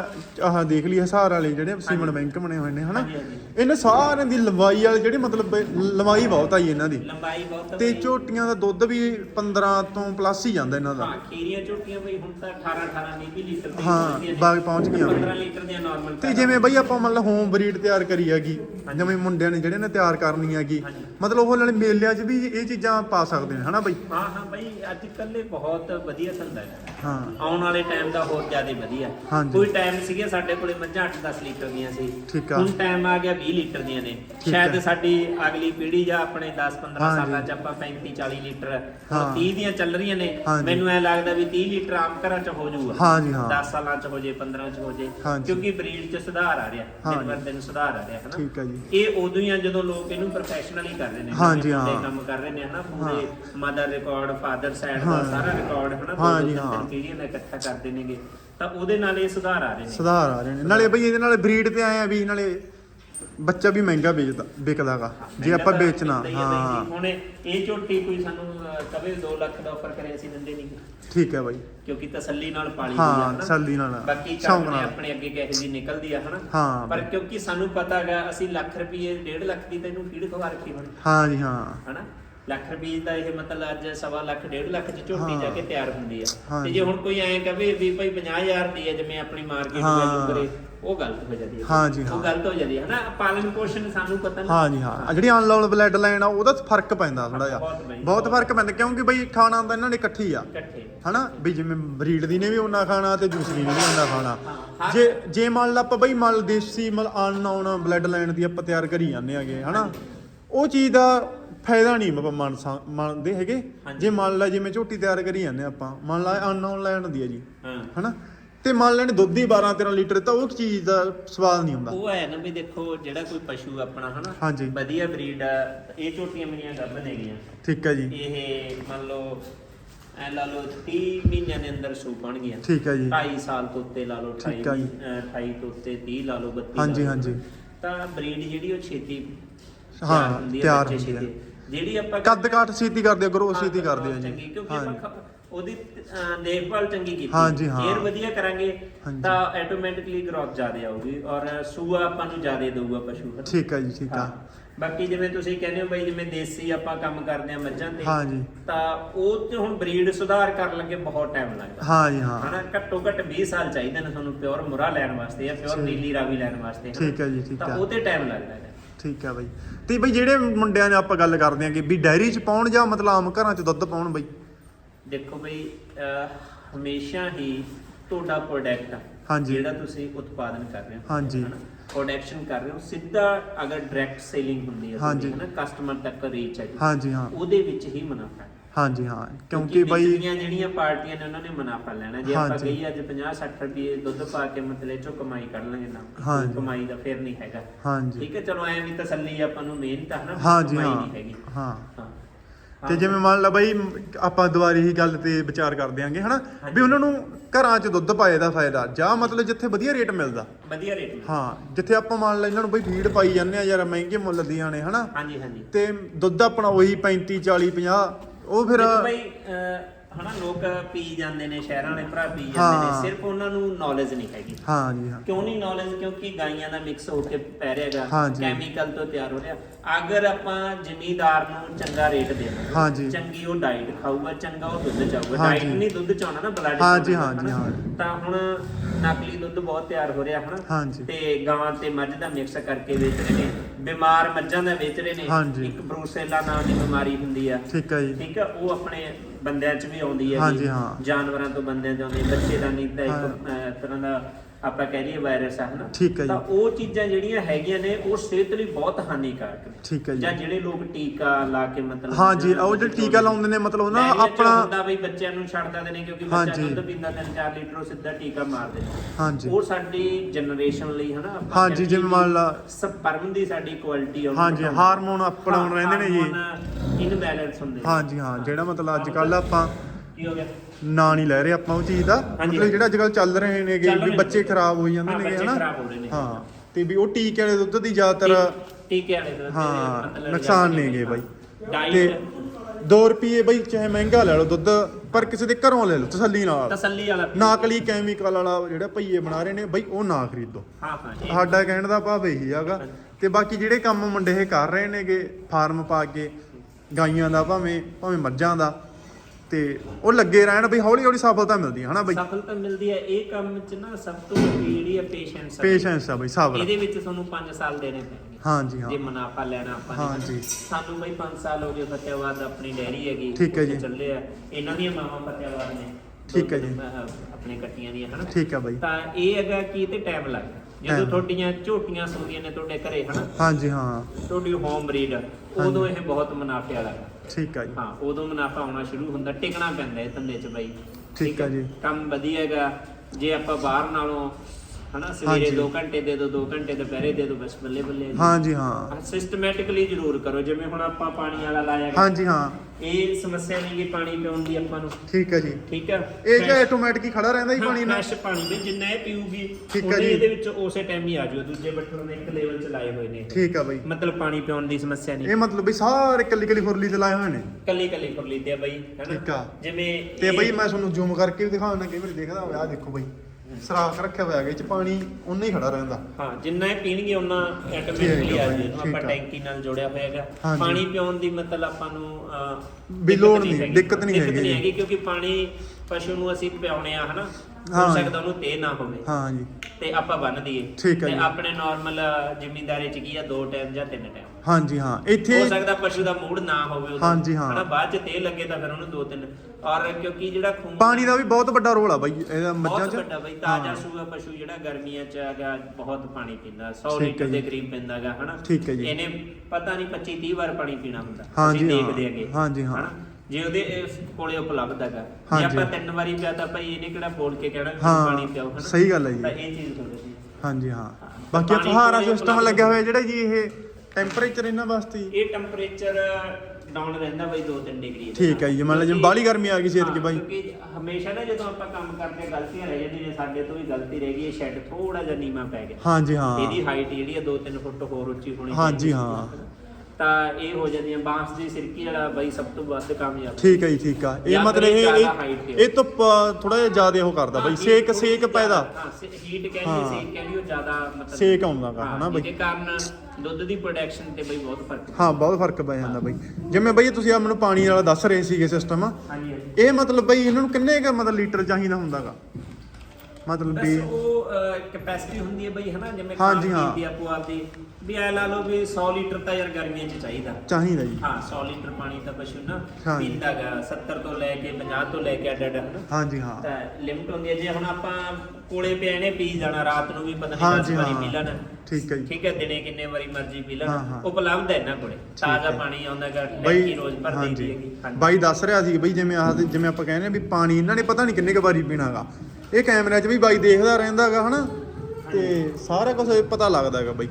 ਆਹ ਦੇਖ ਲਈ ਹਸਾਰ ਵਾਲੇ ਜਿਹੜੇ ਸੀਮਨ ਬੈਂਕ ਬਣੇ ਹੋਏ ਨੇ ਹਨਾ ਹਾਂਜੀ, ਹਾਂਜੀ। ਇਹਨਾਂ ਸਾਰਿਆਂ ਦੀ ਲੰਬਾਈ ਵਾਲੇ ਜਿਹੜੇ ਮਤਲਬ ਬਈ ਲੰਬਾਈ ਬਹੁਤ ਆਈ ਇਹਨਾਂ ਦੀ ਲੰਬਾਈ ਬਹੁਤ ਤੇ ਝੋਟੀਆਂ ਦਾ ਦੁੱਧ ਵੀ 15 ਤੋਂ ਪਲੱਸ ਹੀ ਜਾਂਦਾ ਇਹਨਾਂ ਦਾ ਹਾਂ ਖੀਰੀਆਂ ਝੋਟੀਆਂ ਬਈ ਹੁਣ ਤਾਂ 18 18 20 ਲੀਟਰ ਦੀ ਹਾਂ। ਬਾਗ ਪਹੁੰਚ ਗਈਆਂ ਬਈ। 15 ਲੀਟਰ ਦੀਆਂ ਨਾਰਮਲ ਤੇ ਜਿਵੇਂ ਬਈ ਆਪਾਂ ਮਤਲਬ ਹੋਮ ਬਰੀਡ ਤਿਆਰ ਕਰੀ ਹੈਗੀ ਜਿਵੇਂ ਮੁੰਡਿਆਂ ਨੇ ਜਿਹੜੇ ਨੇ ਤਿਆਰ ਕਰਨੀ ਹੈਗੀ। ਮਤਲਬ ਉਹ ਨਾਲੇ ਮੇਲਿਆਂ 'ਚ ਵੀ ਇਹ ਚੀਜ਼ਾਂ ਪਾ ਸਕਦੇ ਨੇ ਹਨਾ ਬਈ ਹਾਂ ਹਾਂ ਬਈ ਅੱਜ ਇਹ ਬਹੁਤ ਵਧੀਆ ਧੰਦਾ ਹੈ ਹਾਂ ਆਉਣ ਵਾਲੇ ਟਾਈਮ ਦਾ ਹੋਰ ਜ਼ਿਆਦਾ ਵਧੀਆ ਹਾਂਜੀ। ਕੋਈ ਟਾਈਮ ਸੀਗੇ ਸਾਡੇ ਕੋਲੇ ਮੱਝਾਂ 8-10 ਲੀਟਰ ਦੀਆਂ ਸੀ ਠੀਕ ਆ। ਹੁਣ ਟਾਈਮ ਆ ਗਿਆ 20 ਲੀਟਰ ਦੀਆਂ ਨੇ ਠੀਕ ਸ਼ਾਇਦ ਆ। ਸਾਡੀ ਅਗਲੀ ਪੀੜ੍ਹੀ ਜਾਂ ਆਪਣੇ 10-15 ਹਾਂਜੀ। ਸਾਲਾਂ 'ਚ ਆਪਾਂ 35-40 ਲੀਟਰ ਹਾਂ। 30 ਦੀਆਂ ਚੱਲ ਰਹੀਆਂ ਨੇ ਹਾਂਜੀ। ਮੈਨੂੰ ਐ ਲੱਗਦਾ ਵੀ 30 ਲੀਟਰ ਆਮ ਘਰਾਂ 'ਚ ਹੋ ਜਾਊਗਾ ਹਾਂਜੀ, ਹਾਂ। 10 ਸਾਲਾਂ 'ਚ ਹੋ ਜੇ 15 'ਚ ਹੋ ਜੇ ਹਾਂਜੀ। ਕਿਉਂਕਿ ਬਰੀਡ 'ਚ ਸੁਧਾਰ ਆ ਰਿਹਾ ਦਿਨ ਹਾਂਜੀ। ਬਰ ਦਿਨ ਸੁਧਾਰ ਆ ਰਿਹਾ ਹਨਾ ਠੀਕ ਆ ਜੀ ਇਹ ਉਦੋਂ ਹੀ ਆ ਜਦੋਂ ਲੋਕ ਇਹਨੂੰ ਪ੍ਰੋਫੈਸ਼ਨਲੀ ਕਰ ਰਹੇ ਨੇ ਹਾਂਜੀ, ਹਾਂ। ਕੰਮ ਕਰ ਰਹੇ ਨੇ ਹਨਾ ਪੂਰੇ ਮਦਰ ਰਿਕਾਰਡ ਫਾਦਰ ਸਾਈਡ ਦਾ। ਸਾਰਾ ਰਿਕਾਰਡ ਹਨਾ ਹਾਂਜੀ, ਹਾਂ। ਦਾ ਇਕੱਠਾ ਕਰਦੇ ਨੇਗੇ ਤਾਂ ਉਹਦੇ ਨਾਲ ਇਹ ਸੁਧਾਰ ਆ ਰਹੇ ਨੇ ਸੁਧਾਰ ਆ ਰਹੇ ਨੇ ਨਾਲੇ ਬਈ ਇਹਦੇ ਨਾਲ ਬਰੀਡ ਤੇ ਆਏ ਆ ਵੀ ਨਾਲੇ ਬੱਚਾ ਵੀ ਮਹਿੰਗਾ ਵੇਚਦਾ ਵਿਕਦਾਗਾ ਜੇ ਆਪਾਂ ਵੇਚਣਾ ਹੀ ਆ। ਹੁਣ ਇਹ ਝੋਟੀ ਕੋਈ ਸਾਨੂੰ ਕਵੇ 2 ਲੱਖ ਦਾ ਆਫਰ ਕਰਿਆ ਸੀ ਦਿੰਦੇ ਨਹੀਂ ਠੀਕ ਹੈ ਬਾਈ ਕਿਉਂਕਿ ਤਸੱਲੀ ਨਾਲ ਪਾਲੀ ਹਾਂ, ਆ। ਤਸੱਲੀ ਨਾਲ। ਬਾਕੀ ਸ਼ੌਂਕ ਨਾਲ। ਆਪਣੇ ਅੱਗੇ ਕਿਹੋ ਜੀ ਨਿਕਲਦੀ ਆ ਹਨਾ ਹਾਂ ਪਰ। ਕਿਉਂਕਿ ਸਾਨੂੰ ਪਤਾ ਹੈਗਾ ਅਸੀਂ ਲੱਖ ਰੁਪਏ 1.5 ਲੱਖ ਦੀ ਤੈਨੂੰ ਫੀਡ ਖਵਾ ਰੱਖੀ ਹੁਣ ਹਾਂ ਜੀ ਹਾਂ ਹਨਾ ਲੱਖ ਰੁਪਏ ਦਾ ਇਹ ਮਤਲਬ ਅੱਜ ਸਵਾ ਲੱਖ 1.5 ਲੱਖ ਚ ਝੋਟੀ। ਜਾ ਕੇ ਤਿਆਰ ਹੁੰਦੀ ਆ ਤੇ ਜੀ। ਹੁਣ ਕੋਈ ਐਂ ਕਵੇ ਵੀ ਭਾਈ 50000 ਦੀ ਹੈ ਜਿਵੇਂ ਆਪਣੀ ਮਾਰਕੀਟ। ਵੈਲਿਊ ਕਰੇ ਉਹ ਗਲਤ ਹੋ ਜਾਂਦੀ ਹੈ। ਹਾਂ ਜੀ, ਹਾਂ। ਉਹ ਗਲਤ ਹੋ ਜਾਂਦੀ ਹੈ ਹਨਾ? ਪਾਲਣ ਪੋਸ਼ਣ ਸਾਨੂੰ ਪਤਾ ਨਹੀਂ। ਹਾਂ ਜੀ ਹਾਂ। ਆਹ ਜਿਹੜੀ ਅਨਲੋਡ ਬਲੱਡ ਲਾਈਨ ਆ ਉਹਦਾ ਫ਼ਰਕ ਪੈਂਦਾ ਥੋੜਾ ਜਿਹਾ। ਬਹੁਤ ਫ਼ਰਕ ਪੈਂਦਾ ਕਿਉਂਕਿ ਬਈ ਖਾਣਾ ਤਾਂ ਇਹਨਾਂ ਨੇ ਇਕੱਠੀ ਆ। ਇਕੱਠੇ। ਹਨਾ? ਵੀ ਜਿਵੇਂ ਬਰੀਡ ਦੀ ਨੇ ਵੀ ਉਹਨਾਂ ਖਾਣਾ ਤੇ ਦੂਸਰੀ ਨੇ ਵੀ ਉਹਨਾਂ ਖਾਣਾ। ਜੇ ਜੇ ਮੰਨ ਲਾ ਆਪਾਂ ਬਈ ਮੰਨ ਲਾ ਦੇਸੀ ਮਲ ਅਨਨੋਨ ਬਲੱਡ ਲਾਈਨ ਦੀ ਆਪਾਂ ਤਿਆਰ ਕਰੀ ਜਾਂਦੇ ਆਗੇ ਹਨਾ? ਉਹ ਚੀਜ਼ ਦਾ ਫਾਇਦਾ ਨਹੀਂ ਆਪਾਂ ਮੰਨ ਸਾ- ਮੰਨਦੇ ਹੈਗੇ। ਹਾਂਜੀ। ਜੇ ਮੰਨ ਲਾ ਜਿਵੇਂ ਝੋਟੀ ਤਿਆਰ ਕਰੀ ਜਾਂਦੇ ਆਪਾਂ ਮੰਨ ਲਾ ਅਨਨੋਨ ਲਾਈਨ ਦੀ ਹੈ ਜੀ। ਹਾਂ। ਹਨਾ? ਤੇ ਮੰਨ ਲੈਣ ਦੁੱਧ ਹੀ 12 13 ਲੀਟਰ ਤਾਂ ਉਹ ਚੀਜ਼ ਦਾ ਸਵਾਦ ਨਹੀਂ ਹੁੰਦਾ ਉਹ ਹੈ ਨਾ ਵੀ ਦੇਖੋ ਜਿਹੜਾ ਕੋਈ ਪਸ਼ੂ ਆਪਣਾ ਹਨਾ ਹਾਂਜੀ। ਵਧੀਆ ਬਰੀਡ ਆ ਇਹ ਝੋਟੀਆਂ ਮੇਰੀਆਂ ਗੱਭ ਨੇਗੀਆਂ ਠੀਕ ਹੈ ਜੀ ਇਹ ਮੰਨ ਲਓ ਐ ਲਾ ਲਓ 30 ਮਹੀਨਿਆਂ ਦੇ ਅੰਦਰ ਸੂ ਬਣ ਗਿਆ ਠੀਕ ਹੈ ਜੀ 2.5 ਸਾਲ ਤੋਂ ਉੱਤੇ ਲਾ ਲਓ 28 ਠੀਕ ਆ ਜੀ। ਅਹ 28 ਤੋਂ ਉੱਤੇ 30 ਲਾ ਲਓ 32 ਹਾਂਜੀ, ਲਓ। ਹਾਂਜੀ। ਤਾਂ ਬਰੀਡ ਜਿਹੜੀ ਉਹ ਛੇਤੀ ਹਾਂ, ਹੁੰਦੀ ਤਿਆਰ ਬੱਚੇ ਹੁੰਦੀ ਹੈ। ਛੇਤੀ। ਜਿਹੜੀ ਆਪਾਂ ਕੱਦ ਕਾਠ ਛੇਤੀ ਕਰਦੇ ਆ ਗਰੋ ਛੇਤੀ ਕਰਦੇ ਆ ਜੀ ਚੰਗੀ, ਕਿਉਂਕਿ ਹਾਂਜੀ ਆਪਾਂ ਖ- ਉਹਦੀ ਅਹ, ਦੇਖਭਾਲ ਚੰਗੀ ਕੀਤੀ ਹਾਂਜੀ, ਹਾਂ। ਕੇਅਰ ਵਧੀਆ ਕਰਾਂਗੇ ਹਾਂਜੀ। ਤਾਂ ਆਟੋਮੈਟਿਕਲੀ ਗਰੋਥ ਜ਼ਿਆਦਾ ਆਊਗੀ ਔਰ ਸੂਆ ਆਪਾਂ ਨੂੰ ਜ਼ਿਆਦਾ ਦੇਊਗਾ ਪਸ਼ੂ ਹਨਾ। ਠੀਕ ਹੈ ਜੀ ਠੀਕ ਆ ਹਾਂ। ਬਾਕੀ ਜਿਵੇਂ ਤੁਸੀਂ ਕਹਿੰਦੇ ਹੋ ਬਈ ਜਿਵੇਂ ਦੇਸੀ ਆਪਾਂ ਕੰਮ ਕਰਦੇ ਆ ਮੱਝਾਂ ਤੇ ਹਾਂਜੀ। ਤਾਂ ਉਹ ਤੇ ਹੁਣ ਬਰੀਡ ਸੁਧਾਰ ਕਰਨ ਲੱਗੇ ਬਹੁਤ ਟਾਈਮ ਲੱਗਦਾ ਹਾਂ ਜੀ ਹਾਂ ਹਨਾ ਘੱਟੋ ਘੱਟ 20 ਸਾਲ ਚਾਹੀਦੇ ਨੇ ਤੁਹਾਨੂੰ ਪਿਓਰ ਮੁਰਾ ਲੈਣ ਵਾਸਤੇ ਜਾਂ ਪਿਓਰ ਠੀਕ। ਨੀਲੀ ਰਾਵੀ ਲੈਣ ਵਾਸਤੇ ਹਨਾ। ਠੀਕ ਹੈ ਜੀ, ਠੀਕ ਤਾਂ ਹੈ। ਉਹ ਤੇ ਟਾਈਮ ਲੱਗਦਾ ਹੈ ਠੀਕ ਹੈ ਬਾਈ ਤੇ ਬਈ ਜਿਹੜੇ ਮੁੰਡਿਆਂ ਨੇ ਆਪਾਂ ਗੱਲ ਕਰਦੇ ਆਂ ਕਿ ਵੀ ਡਾਇਰੀ 'ਚ ਪਾਉਣ ਜਾਂ ਮਤਲਬ ਆਮ ਘਰਾਂ 'ਚ ਦੁੱਧ ਪਾਉਣ ਬਈ ਦੇਖੋ ਬਈ ਹਮੇਸ਼ਾ ਹੀ ਤੁਹਾਡਾ ਪ੍ਰੋਡਕਟ ਹਾਂਜੀ। ਜਿਹੜਾ ਤੁਸੀਂ ਉਤਪਾਦਨ ਕਰ ਰਹੇ ਹੋ ਹਾਂਜੀ। ਪ੍ਰੋਡਕਸ਼ਨ ਕਰ ਰਹੇ ਹੋ ਸਿੱਧਾ ਅਗਰ ਡਾਇਰੈਕਟ ਸੇਲਿੰਗ ਹੁੰਦੀ ਹੈ ਹਾਂਜੀ। ਹਨਾ? ਕਸਟਮਰ ਤੱਕ ਰੀਚ ਹੈ। ਜੀ, ਹਾਂਜੀ ਹਾਂ। ਉਹਦੇ ਵਿੱਚ ਹੀ ਮੁਨਾਫਾ ਹੈ। ਹਾਂਜੀ ਹਾਂ। ਕਿਉਂਕਿ ਬਈ ਵਿਚਲੀਆਂ ਜਿਹੜੀਆਂ ਪਾਰਟੀਆਂ ਨੇ ਉਹਨਾਂ ਨੇ ਮੁਨਾਫਾ ਲੈਣਾ ਜੇ ਆਪਾਂ ਹਾਂਜੀ। ਗਈ ਅੱਜ 50 60 ਰੁਪਏ ਦੁੱਧ ਪਾ ਕੇ ਮਤਲਬ ਇਹ ਚੋਂ ਕਮਾਈ ਕੱਢ ਲਾਂਗੇ ਨਾ ਹਾਂਜੀ। ਕਮਾਈ ਦਾ ਫੇਰ ਨਹੀਂ ਹੈਗਾ। ਹਾਂਜੀ। ਠੀਕ ਹੈ ਚਲੋ ਐ ਵੀ ਤਸੱਲੀ ਆਪਾਂ ਨੂੰ ਮਿਹਨਤ ਹੈ ਨਾ ਹਾਂਜੀ ਕਮਾਈ ਹਾਂ। ਨਹੀਂ ਹੈਗੀ। ਹਾਂ। ਹਾਂ। ਤੇ ਜਿਵੇਂ ਮੰਨ ਲਾ ਬਈ ਆਪਾਂ ਦੁਬਾਰੀ ਹੀ ਗੱਲ ਤੇ ਵਿਚਾਰ ਕਰਦੇ ਆਂਗੇ ਹਨਾ? ਵੀ ਉਹਨਾਂ ਨੂੰ ਘਰਾਂ 'ਚ ਦੁੱਧ ਪਾਏ ਦਾ ਫਾਇਦਾ ਜਾਂ ਮਤਲਬ ਜਿੱਥੇ ਵਧੀਆ ਰੇਟ ਮਿਲਦਾ। ਵਧੀਆ ਰੇਟ ਮਿਲਦਾ। ਹਾਂ ਜਿੱਥੇ ਆਪਾਂ ਮੰਨ ਲਾ ਇਹਨਾਂ ਨੂੰ ਬਈ ਫੀਡ ਪਾਈ ਜਾਂਦੇ ਆ ਯਾਰ ਮਹਿੰਗੇ ਮੁੱਲ ਦੀਆਂ ਨੇ ਹਨਾ? ਹਾਂਜੀ ਹਾਂਜੀ। ਤੇ ਦੁੱਧ ਆਪਣਾ ਉਹੀ 35 40 50 ਉਹ ਫਿਰ ਬਈ ਹਨਾ ਲੋਕ ਪੀ ਜਾਂਦੇ ਨੇ ਸ਼ਹਿਰਾਂ ਵਾਲੇ ਭਰਾ ਪੀ ਜਾਂਦੇ ਹਾਂ। ਨੇ ਸਿਰਫ ਉਹਨਾਂ ਨੂੰ ਨੌਲੇਜ ਨਹੀਂ ਹੈਗੀ ਹਾਂ ਜੀ ਹਾਂ ਕਿਉਂ ਨਹੀਂ ਨੌਲੇਜ ਕਿਉਂਕਿ ਗਾਈਆਂ ਦਾ ਮਿਕਸ ਹੋ ਕੇ ਪੈ ਰਿਹਾਗਾ ਹਾਂਜੀ। ਕੈਮੀਕਲ ਤੋਂ ਤਿਆਰ ਹੋ ਰਿਹਾ ਅਗਰ ਆਪਾਂ ਜ਼ਿਮੀਦਾਰ ਨੂੰ ਚੰਗਾ ਰੇਟ ਦੇਵਾਂਗੇ ਹਾਂਜੀ। ਚੰਗੀ ਉਹ ਡਾਈਟ ਖਾਊਗਾ ਚੰਗਾ ਉਹ ਦੁੱਧ ਚਾਊਗਾ ਹਾਂਜੀ। ਡਾਈਟ ਨਹੀਂ ਦੁੱਧ ਚਾਉਣਾ ਨਾ ਬਲੱਡ ਹਾਂਜੀ, ਹਾਂਜੀ, ਹਾਂ। ਤਾਂ ਹੁਣ ਨਕਲੀ ਦੁੱਧ ਬਹੁਤ ਤਿਆਰ ਹੋ ਰਿਹਾ ਹਨਾ ਹਾਂਜੀ। ਤੇ ਗਾਂ ਤੇ ਮੱਝ ਦਾ ਮਿਕਸ ਕਰਕੇ ਵੇਚ ਰਹੇ ਨੇ ਬਿਮਾਰ ਮੱਝਾਂ ਦਾ ਵੇਚ ਰਹੇ ਨੇ ਹਾਂਜੀ। ਇੱਕ ਬਰੂਸੇਲਾ ਨਾਮ ਦੀ ਬਿਮਾਰੀ ਹੁੰਦੀ ਆ ਠੀਕ ਹੈ ਜੀ ਠੀਕ ਆ ਉਹ ਆਪਣੇ ਬੰਦਿਆਂ 'ਚ ਵੀ ਆਉਂਦੀ ਹੈ ਹਾਂਜੀ, ਹਾਂ। ਜਾਨਵਰਾਂ ਤੋਂ ਬੰਦਿਆਂ 'ਚ ਆਉਂਦੀ ਹੈ ਬੱਚੇਦਾਨੀ ਦਾ। ਇੱਕ ਅਹ, ਤਰ੍ਹਾਂ ਦਾ ਆਪਾਂ ਕਹਿ ਲਈਏ ਵਾਇਰਸ ਆ ਹਨਾ? ਠੀਕ ਹੈ ਜੀ। ਤਾਂ ਉਹ ਚੀਜ਼ਾਂ ਜਿਹੜੀਆਂ ਹੈਗੀਆਂ ਨੇ ਉਹ ਸਿਹਤ ਲਈ ਬਹੁਤ ਹਾਨੀਕਾਰਕ ਨੇ। ਠੀਕ ਹੈ ਜੀ। ਜਾਂ ਜਿਹੜੇ ਲੋਕ ਟੀਕਾ ਲਾ ਕੇ ਮਤਲਬ ਹਾਂਜੀ ਉਹ ਜਿਹੜੇ ਟੀਕਾ ਲਾਉਂਦੇ ਨੇ ਮਤਲਬ ਨਾ ਡਾਇਰੀਆ 'ਚ ਆਪਣਾ ਹੁੰਦਾ ਬਈ ਬੱਚਿਆਂ ਨੂੰ ਛੱਡ ਦਿੰਦੇ ਨੇ ਕਿਉਂਕਿ ਬੱਚਾ ਹਾਂਜੀ। ਦੁੱਧ ਪੀਂਦਾ 3-4 ਲੀਟਰ ਉਹ ਸਿੱਧਾ ਟੀਕਾ ਮਾਰਦੇ ਨੇ। ਹਾਂਜੀ ਉਹ ਸਾਡੀ ਜਨਰੇਸ਼ਨ ਲਈ ਹਨਾ ਆਪਾਂ ਹਾਂਜੀ, ਕਹਿੰਦੇ ਜਿਵੇਂ ਮੰਨ ਲਾ- ਸਪਰਮ ਦੀ ਸਾਡੀ ਕੁਆਲਿਟੀ ਹਾਂਜੀ ਹਾਰਮੋਨ ਅਪਡਾਊਨ ਰਹਿੰਦੇ ਨੇ ਜੀ। ਇਨਬੈਲੈਂਸ ਹੁੰਦੇ ਨੇ। ਹਾਂਜੀ ਹਾਂ ਜਿਹੜਾ ਮਤਲਬ ਅੱਜ ਕੱਲ ਆਪਾਂ ਕੀ ਹੋ ਗਿਆ? ਨਾਂ ਨਹੀਂ ਲੈ ਰਹੇ ਆਪਾਂ ਉਹ ਚੀਜ਼ ਦਾ। ਹਾਂਜੀ। ਮਤਲਬ ਜਿਹੜਾ ਅੱਜ ਕੱਲ ਚੱਲ ਰਹੇ ਨੇਗੇ ਚੱਲ ਵੀ ਰਹੇ ਬੱਚੇ ਨੇ। ਖਰਾਬ ਹੋਈ ਜਾਂਦੇ ਹਾਂ, ਨੇਗੇ ਬੱਚੇ ਹਨਾ? ਖਰਾਬ ਹੋ ਰਹੇ ਨੇ। ਹਾਂ ਤੇ ਵੀ ਉਹ ਟੀਕੇ ਵਾਲੇ ਦੁੱਧ ਦੀ ਜ਼ਿਆਦਾਤਰ ਟੀਕੇ ਵਾਲੇ ਦੁੱਧ ਦੇ ਹਾਂ ਨੁਕਸਾਨ ਜ਼ਿਆਦਾ ਨੇਗੇ ਬਾਈ। ਡਾਈਟ ਤੇ 2 ਰੁਪਏ ਬਈ ਚਾਹੇ ਮਹਿੰਗਾ ਲੈ ਲਓ ਦੁੱਧ ਪਰ ਕਿਸੇ ਦੇ ਘਰੋਂ ਲੈ ਲਓ ਤਸੱਲੀ ਨਾਲ। ਤਸੱਲੀ ਵਾਲਾ ਨਾਕਲੀ ਕੈਮੀਕਲ ਵਾਲਾ ਜਿਹੜਾ ਭਈਏ ਬਣਾ ਰਹੇ ਨੇ ਬਈ ਉਹ ਨਾ ਖਰੀਦੋ। ਹਾਂ ਹਾਂ ਸਾਡਾ ਕਹਿਣ ਦਾ ਭਾਵ ਇਹੀ ਹੈਗਾ। ਤੇ ਬਾਕੀ ਜਿਹੜੇ ਕੰਮ ਮੁੰਡੇ ਇਹ ਕਰ ਰਹੇ ਨੇਗੇ ਫਾਰਮ ਪਾ ਕੇ ਗਾਈਆਂ ਦਾ ਭਾਵੇਂ ਭਾਵੇਂ ਮੱਝਾਂ ਦਾ ਤੇ ਉਹ ਲੱਗੇ ਰਹਿਣ ਬਈ ਹੌਲੀ ਹੌਲੀ ਸਫਲਤਾ ਮਿਲਦੀ ਹੈ ਹਨਾ ਬਈ? ਸਫਲਤਾ ਮਿਲਦੀ ਹੈ ਇਹ ਕੰਮ 'ਚ ਨਾ ਸਭ ਤੋਂ ਵੱਡੀ ਜਿਹੜੀ ਹੈ ਪੇਸ਼ੈਂਸ ਪੇਸ਼ੈਂਸ ਆ ਬਈ ਸਬਰ ਇਹਦੇ ਵਿੱਚ ਤੁਹਾਨੂੰ 5 ਸਾਲ ਦੇਣੇ ਪੈਣਗੇ। ਹਾਂਜੀ ਜੇ ਹਾਂ ਮੁਨਾਫਾ ਲੈਣਾ ਆਪਾਂ ਨੇ। ਹਾਂਜੀ। ਸਾਨੂੰ ਬਈ 5 ਸਾਲ ਹੋ ਗਏ ਫਤਿਆਬਾਦ ਆਪਣੀ ਡੈਰੀ ਹੈਗੀ ਠੀਕ ਹੈ ਜੀ। ਉੱਥੇ ਚੱਲੇ ਆ। ਇਹਨਾਂ ਦੀਆਂ ਮਾਵਾਂ ਫਤਿਆਬਾਦ ਨੇ। ਠੀਕ ਹੈ ਜੀ। ਅਹ, ਆਪਣੇ ਕੱਟੀਆਂ ਦੀਆਂ ਹਨਾ? ਠੀਕ ਆ ਬਈ। ਤਾਂ ਇਹ ਹੈਗਾ ਕਿ ਤੇ ਟਾਈਮ ਲੱਗਦਾ ਜਦੋਂ Time। ਤੁਹਾਡੀਆਂ ਝੋਟੀਆਂ ਸੂਦੀਆਂ ਨੇ ਤੁਹਾਡੇ ਘਰੇ ਹਨਾ? ਹਾਂਜੀ ਹਾਂ। ਤੁਹਾਡੀ ਹੋਮ ਬਰੀਡ ਉਦੋਂ ਇਹ ਬਹੁਤ ਮੁਨਾਫੇ ਵਾਲਾ ਹੈ। ਠੀਕ ਆ ਜੀ। ਹਾਂ ਉਦੋਂ ਮੁਨਾਫਾ ਆਉਣਾ ਸ਼ੁਰੂ ਹੁੰਦਾ ਟਿਕਣਾ ਪੈਂਦਾ ਇਹ ਧੰਦੇ 'ਚ ਬਾਈ। ਠੀਕ ਆ ਜੀ। ਕੰਮ ਵਧੀਆ ਹੈਗਾ ਜੇ ਆਪਾਂ ਬਾਹਰ ਨਾਲੋਂ ਹਨਾ? ਸਵੇਰੇ ਹਾਂਜੀ। 2 ਘੰਟੇ ਦੇ ਦਿਓ 2 ਘੰਟੇ ਦੁਪਹਿਰੇ ਦੇ ਦਿਓ ਬਸ ਬੱਲੇ ਬੱਲੇ ਹਾਂਜੀ ਹਾਂ। ਸਿਸਟਮੈਟਿਕਲੀ ਜ਼ਰੂਰ ਕਰੋ। ਜਿਵੇਂ ਹੁਣ ਆਪਾਂ ਪਾਣੀ ਵਾਲਾ ਲਾਇਆ। ਹਾਂਜੀ ਹਾਂ। ਇਹ ਸਮੱਸਿਆ ਨਹੀਂ ਕਿ ਪਾਣੀ ਪਿਉਣ ਦੀ ਆਪਾਂ ਨੂੰ। ਠੀਕ ਹੈ ਜੀ। ਠੀਕ ਹੈ ਇਹ ਜੇ ਆਟੋਮੈਟਿਕ ਹੀ ਖੜਾ ਰਹਿੰਦਾ ਹੀ ਪਾਣੀ ਨਾਲ। ਫਰੈਸ਼ ਪਾਣੀ ਵੀ ਜਿੰਨਾ ਇਹ ਪੀਊਗੀ ਜੀ। ਇਹਦੇ ਵਿੱਚ ਉਸੇ ਟਾਈਮ ਹੀ ਆ ਜਾਊਗਾ ਦੂਜੇ ਬੱਟਨ ਨੇ ਇੱਕ ਲੈਵਲ ਚ ਲਾਏ ਹੋਏ ਨੇ। ਠੀਕ ਆ ਬਾਈ। ਮਤਲਬ ਪਾਣੀ ਪਿਉਣ ਦੀ ਸਮੱਸਿਆ ਨਹੀਂ। ਇਹ ਮਤਲਬ ਵੀ ਸਾਰੇ ਕੱਲੀ ਕੱਲੀ ਫੁਰਲੀ ਤੇ ਲਾਏ ਹੋਏ ਨੇ। ਕੱਲੀ ਕੱਲੀ ਫੁਰਲੀ ਤੇ ਆ ਬਈ ਹੈਨਾ? ਠੀਕ ਆ। ਜਿਵੇਂ ਤੇ ਬਈ ਮੈਂ ਤੁਹਾਨੂੰ ਜ਼ੂਮ ਕਰਕੇ ਵੀ ਦਿਖਾਉਣਾ ਕਈ ਵਾਰੀ ਦੇਖਦਾ ਹੋਵੇ ਆ ਦੇਖੋ ਬਈ। ਸਰਾਖ ਰੱਖਿਆ ਹੋਇਆ ਹੈਗਾ ਇਹ ਚ ਪਾਣੀ ਉਨਾ ਹੀ ਖੜਾ ਰਹਿੰਦਾ ਹਾਂ ਜਿੰਨਾ ਇਹ ਪੀਣਗੇ ਉਹਨਾਂ ਆਟੋਮੈਟਿਕਲੀ ਆ ਠੀਕ ਆਪਾਂ ਆ। ਟੈਂਕੀ ਨਾਲ ਜੋੜਿਆ ਹੋਇਆ ਹੈਗਾ ਹਾਂਜੀ। ਪਾਣੀ ਪਿਉਣ ਦੀ ਮਤਲਬ ਆਪਾਂ ਨੂੰ ਅਹ, ਵੀ ਲੋੜ ਨਹੀਂ, ਹੈਗੀ। ਦਿੱਕਤ ਨਹੀਂ ਹੈਗੀ। ਹੈਗੀ ਕਿਉਂਕਿ ਪਾਣੀ ਪਸ਼ੂ ਨੂੰ ਅਸੀਂ ਪਿਆਉਣੇ ਆ ਹਨਾ ਹਾਂ। ਹੋ ਸਕਦਾ ਉਹਨੂੰ ਤੇ ਨਾ ਹੋਵੇ ਹਾਂ ਜੀ ਤੇ ਆਪਾਂ ਬੰਨ ਦਈਏ ਠੀਕ ਜੀ। ਆਪਣੇ ਨਾਰਮਲ ਜ਼ਿਮੀਂਦਾਰੀ ਚ ਕੀ ਆ ਦੋ ਟਾਈਮ ਜਾਂ ਤਿੰਨ ਟਾਈਮ ਹਾਂਜੀ ਹਾਂ ਇੱਥੇ ਹੋ ਸਕਦਾ ਪਸ਼ੂ ਦਾ ਮੂਡ ਨਾ ਹੋਵੇ ਉਦੋਂ। ਹਾਂਜੀ, ਹਾਂ। ਹਨਾ ਬਾਅਦ ਚ ਤੇ ਲੱਗੇ ਤਾਂ ਫਿਰ ਉਹਨੂੰ ਦੋ ਤਿੰਨ ਔਰ ਕਿਉਂਕਿ ਜਿਹੜਾ ਖੂਨ ਪਾਣੀ ਦਾ ਵੀ ਬਹੁਤ ਵੱਡਾ ਰੋਲ ਆ ਬਾਈ ਇਹਦਾ ਮੱਝਾਂ ਬਹੁਤ 'ਚ ਵੱਡਾ ਬਈ ਤਾਜ਼ਾ ਹਾਂ। ਸੂਆ ਪਸ਼ੂ ਜਿਹੜਾ ਗਰਮੀਆਂ ਚ ਹੈਗਾ ਬਹੁਤ ਪਾਣੀ ਪੀਂਦਾ 100 ਠੀਕ ਹੈ ਲੀਟਰ ਜੀ। ਦੇ ਕਰੀਬ ਪੀਂਦਾਗਾ ਹਨਾ ਠੀਕ ਹੈ ਜੀ। ਇਹਨੇ ਪਤਾ ਨਹੀਂ 25 30 ਵਾਰ ਪਾਣੀ ਪੀਣਾ ਹੁੰਦਾ ਹਾਂ। ਦੇਖਦੇ ਹੈਗੇ ਹਾਂਜੀ, ਹਾਂ। ਹਨਾ? ਜੇ ਉਹਦੇ ਇਸ ਕੋਲੇ ਉਪਲਬਧ ਹੈਗਾ ਜੇ। ਆਪਾਂ ਤਿੰਨ ਵਾਰੀ ਪਿਆ ਤਾਂ ਭਾਈ ਇਹਨੇ ਕਿਹੜਾ ਬੋਲ ਕੇ ਕਹਿਣਾ ਕਿ ਹਾਂ, ਪਾਣੀ ਪਿਆਓ ਹਨਾ ਸਹੀ ਗੱਲ ਹੈ ਜੀ। ਤਾਂ ਇਹ ਚੀਜ਼ ਹੋ ਜਾਂਦੀ ਹੈ ਹਾਂਜੀ ਹਾਂ ਹਾਂ। ਬਾਕੀ ਪਾਣੀ ਫੁਹਾਰਾ ਪੂਰੇ ਸਿਸਟਮ ਲੱਗਿਆ ਹੋਇਆ ਜਿਹੜਾ ਜੀ ਇਹ ਟੈਂਪਰੇਚਰ ਇਹਨਾਂ ਵਾਸਤੇ ਹੀ? ਇਹ ਟੈਂਪਰੇਚਰ ਡਾਊਨ ਰਹਿੰਦਾ ਬਈ 2-3 ਡਿਗਰੀ ਠੀਕ ਹੈ ਜੀ, ਮੰਨ ਲਓ ਜਿਵੇਂ ਬਾਹਲੀ ਗਰਮੀ ਆ ਗਈ ਸੀ ਐਤਕੀ ਬਾਈ। ਕਿਉਂਕਿ ਹਮੇਸ਼ਾ ਨਾ ਜਦੋਂ ਆਪਾਂ ਕੰਮ ਕਰਦੇ ਗਲਤੀਆਂ ਰਹਿ ਜਾਂਦੀਆਂ ਨੇ ਸਾਡੇ ਤੋਂ ਵੀ ਗਲਤੀ ਰਹਿ ਗਈ ਇਹ ਸ਼ੈੱਡ ਥੋੜਾ ਜਿਹਾ ਨੀਵਾਂ ਪੈ ਗਿਆ ਹਾਂਜੀ ਹਾਂ ਇਹਦੀ ਹਾਈਟ ਜਿਹੜੀ ਆ 2-3 ਫੁੱਟ ਹੋਰ ਉੱਚੀ ਹੋਣੀ ਹਾਂਜੀ, ਹਾਂ। ਤਾਂ ਇਹ ਹੋ ਜਾਂਦੀਆਂ ਬਾਂਸ ਦੀ ਸਿਰਕੀ ਵਾਲਾ ਬਾਈ ਸਭ ਤੋਂ ਵੱਧ ਕਾਮਯਾਬ ਠੀਕ ਹੈ ਜੀ ਠੀਕ ਆ ਇਹ ਜਾਂ ਮਤਲਬ ਫਿਰ ਇਹ ਜ਼ਿਆਦਾ ਇਹ height ਤੇ। ਇਹ ਤੋਂ ਥੋੜਾ ਜਿਹਾ ਜ਼ਿਆਦਾ ਉਹ ਕਰਦਾ ਬਾਈ ਹਾਂ, ਸੇਕ ਥੋੜ੍ਹੀ ਸੇਕ ਜਿਹੀ ਪੈਦਾ ਜ਼ਿਆਦਾ- ਹਾਂ ਹੀਟ ਕਹਿ ਹਾਂ। ਲਈ ਸੇਕ ਕਹਿ ਲਈ ਉਹ ਜ਼ਿਆਦਾ ਮਤਲਬ ਸੇਕ ਆਉਂਦਾ ਗਾ, ਹਾਂ, ਹਨਾ ਬਈ? ਜਿਹਦੇ ਕਾਰਨ ਦੁੱਧ ਦੀ ਪ੍ਰੋਡਕਸ਼ਨ ਤੇ ਬਈ ਬਹੁਤ ਫ਼ਰਕ ਪੈਂਦਾ। ਹਾਂ ਬਹੁਤ ਫ਼ਰਕ ਪੈ ਜਾਂਦਾ ਬਾਈ ਜਿਵੇਂ ਬਾਈ ਤੁਸੀਂ ਆ ਮੈਨੂੰ ਪਾਣੀ ਵਾਲਾ ਦੱਸ ਰਹੇ ਸੀਗੇ ਸਿਸਟਮ ਹਾਂਜੀ ਹਾਂਜੀ ਇਹ ਮਤਲਬ ਬਾਈ ਇਹਨਾਂ ਨੂੰ ਕਿੰਨੇ ਕ ਮਤਲਬ ਲੀਟਰ ਚਾਹੀਦਾ ਹੁੰਦਾਗਾ ਮਤਲਬ ਬਸ ਵੀ ਉਹ ਕੈਪੈਸਿਟੀ ਹੁੰਦੀ ਹੈ ਬਈ ਹਨਾ? ਜਿਵੇਂ ਹਾਂਜੀ, ਖਾਣ ਹਾਂ। ਪੀਣ ਦੀ ਆਪੋ ਆਪਦੀ ਵੀ ਐ ਲਾ ਲਓ ਵੀ 100 ਲੀਟਰ ਤਾਂ ਯਾਰ ਗਰਮੀਆਂ 'ਚ ਚਾਹੀਦਾ। ਚਾਹੀਦਾ ਜੀ। ਹਾਂ 100 ਲੀਟਰ ਪਾਣੀ ਤਾਂ ਪਸ਼ੂ ਨਾ ਹਾਂਜੀ। ਪੀਂਦਾਗਾ 70 ਤੋਂ ਲੈ ਕੇ 50 ਤੋਂ ਲੈ ਕੇ ਅੱਡ ਅੱਡ ਹਨਾ? ਹਾਂਜੀ ਹਾਂ। ਤਾਂ ਲਿਮਟ ਹੁੰਦੀ ਹੈ। ਜੇ ਹੁਣ ਆਪਾਂ ਕੋਲੇ ਪਿਆ ਨੇ ਪੀ ਜਾਣਾ ਰਾਤ ਨੂੰ ਵੀ ਪਤਾ ਨਹੀਂ ਹਾਂਜੀ, 10 ਵਾਰੀ ਹਾਂ। ਪੀ ਲੈਣਾ ਠੀਕ ਹੈ ਜੀ ਠੀਕ ਹੈ ਦਿਨੇ ਕਿੰਨੇ ਵਾਰੀ ਮਰਜ਼ੀ ਪੀ ਹਾਂ, ਲੈਣਾ ਹਾਂ। ਉਪਲਬਧ ਹੈ ਇਹਨਾਂ ਕੋਲੇ ਤਾਜ਼ਾ ਹੈ। ਪਾਣੀ ਆਉਂਦਾਗਾ ਬਾਈ ਟੈਂਕੀ ਰੋਜ਼ ਭਰ ਹਾਂਜੀ ਦੇਈਦੀ ਹੈਗੀ ਹਾਂਜੀ। ਬਾਈ ਦੱਸ ਰਿਹਾ ਸੀ ਬਈ ਜਿਵੇਂ ਆਹ ਤੇ- ਜਿਵੇਂ ਆਪਾਂ ਕਹਿੰਦੇ ਆ ਵੀ ਪਾਣੀ ਇਹਨਾਂ ਨੇ ਪਤਾ ਨਹੀਂ ਕਿੰਨੇ ਕ ਵਾਰੀ ਪੀਣਾਗਾ ਇਹ ਕੈਮਰਿਆਂ 'ਚ ਵੀ ਬਾਈ ਦੇਖਦਾ ਰਹਿੰਦਾਗਾ ਹਨਾ ਤੇ ਸਾਰਾ ਕੁਝ ਪਤਾ ਲੱਗਦਾਗਾ ਬਾਈ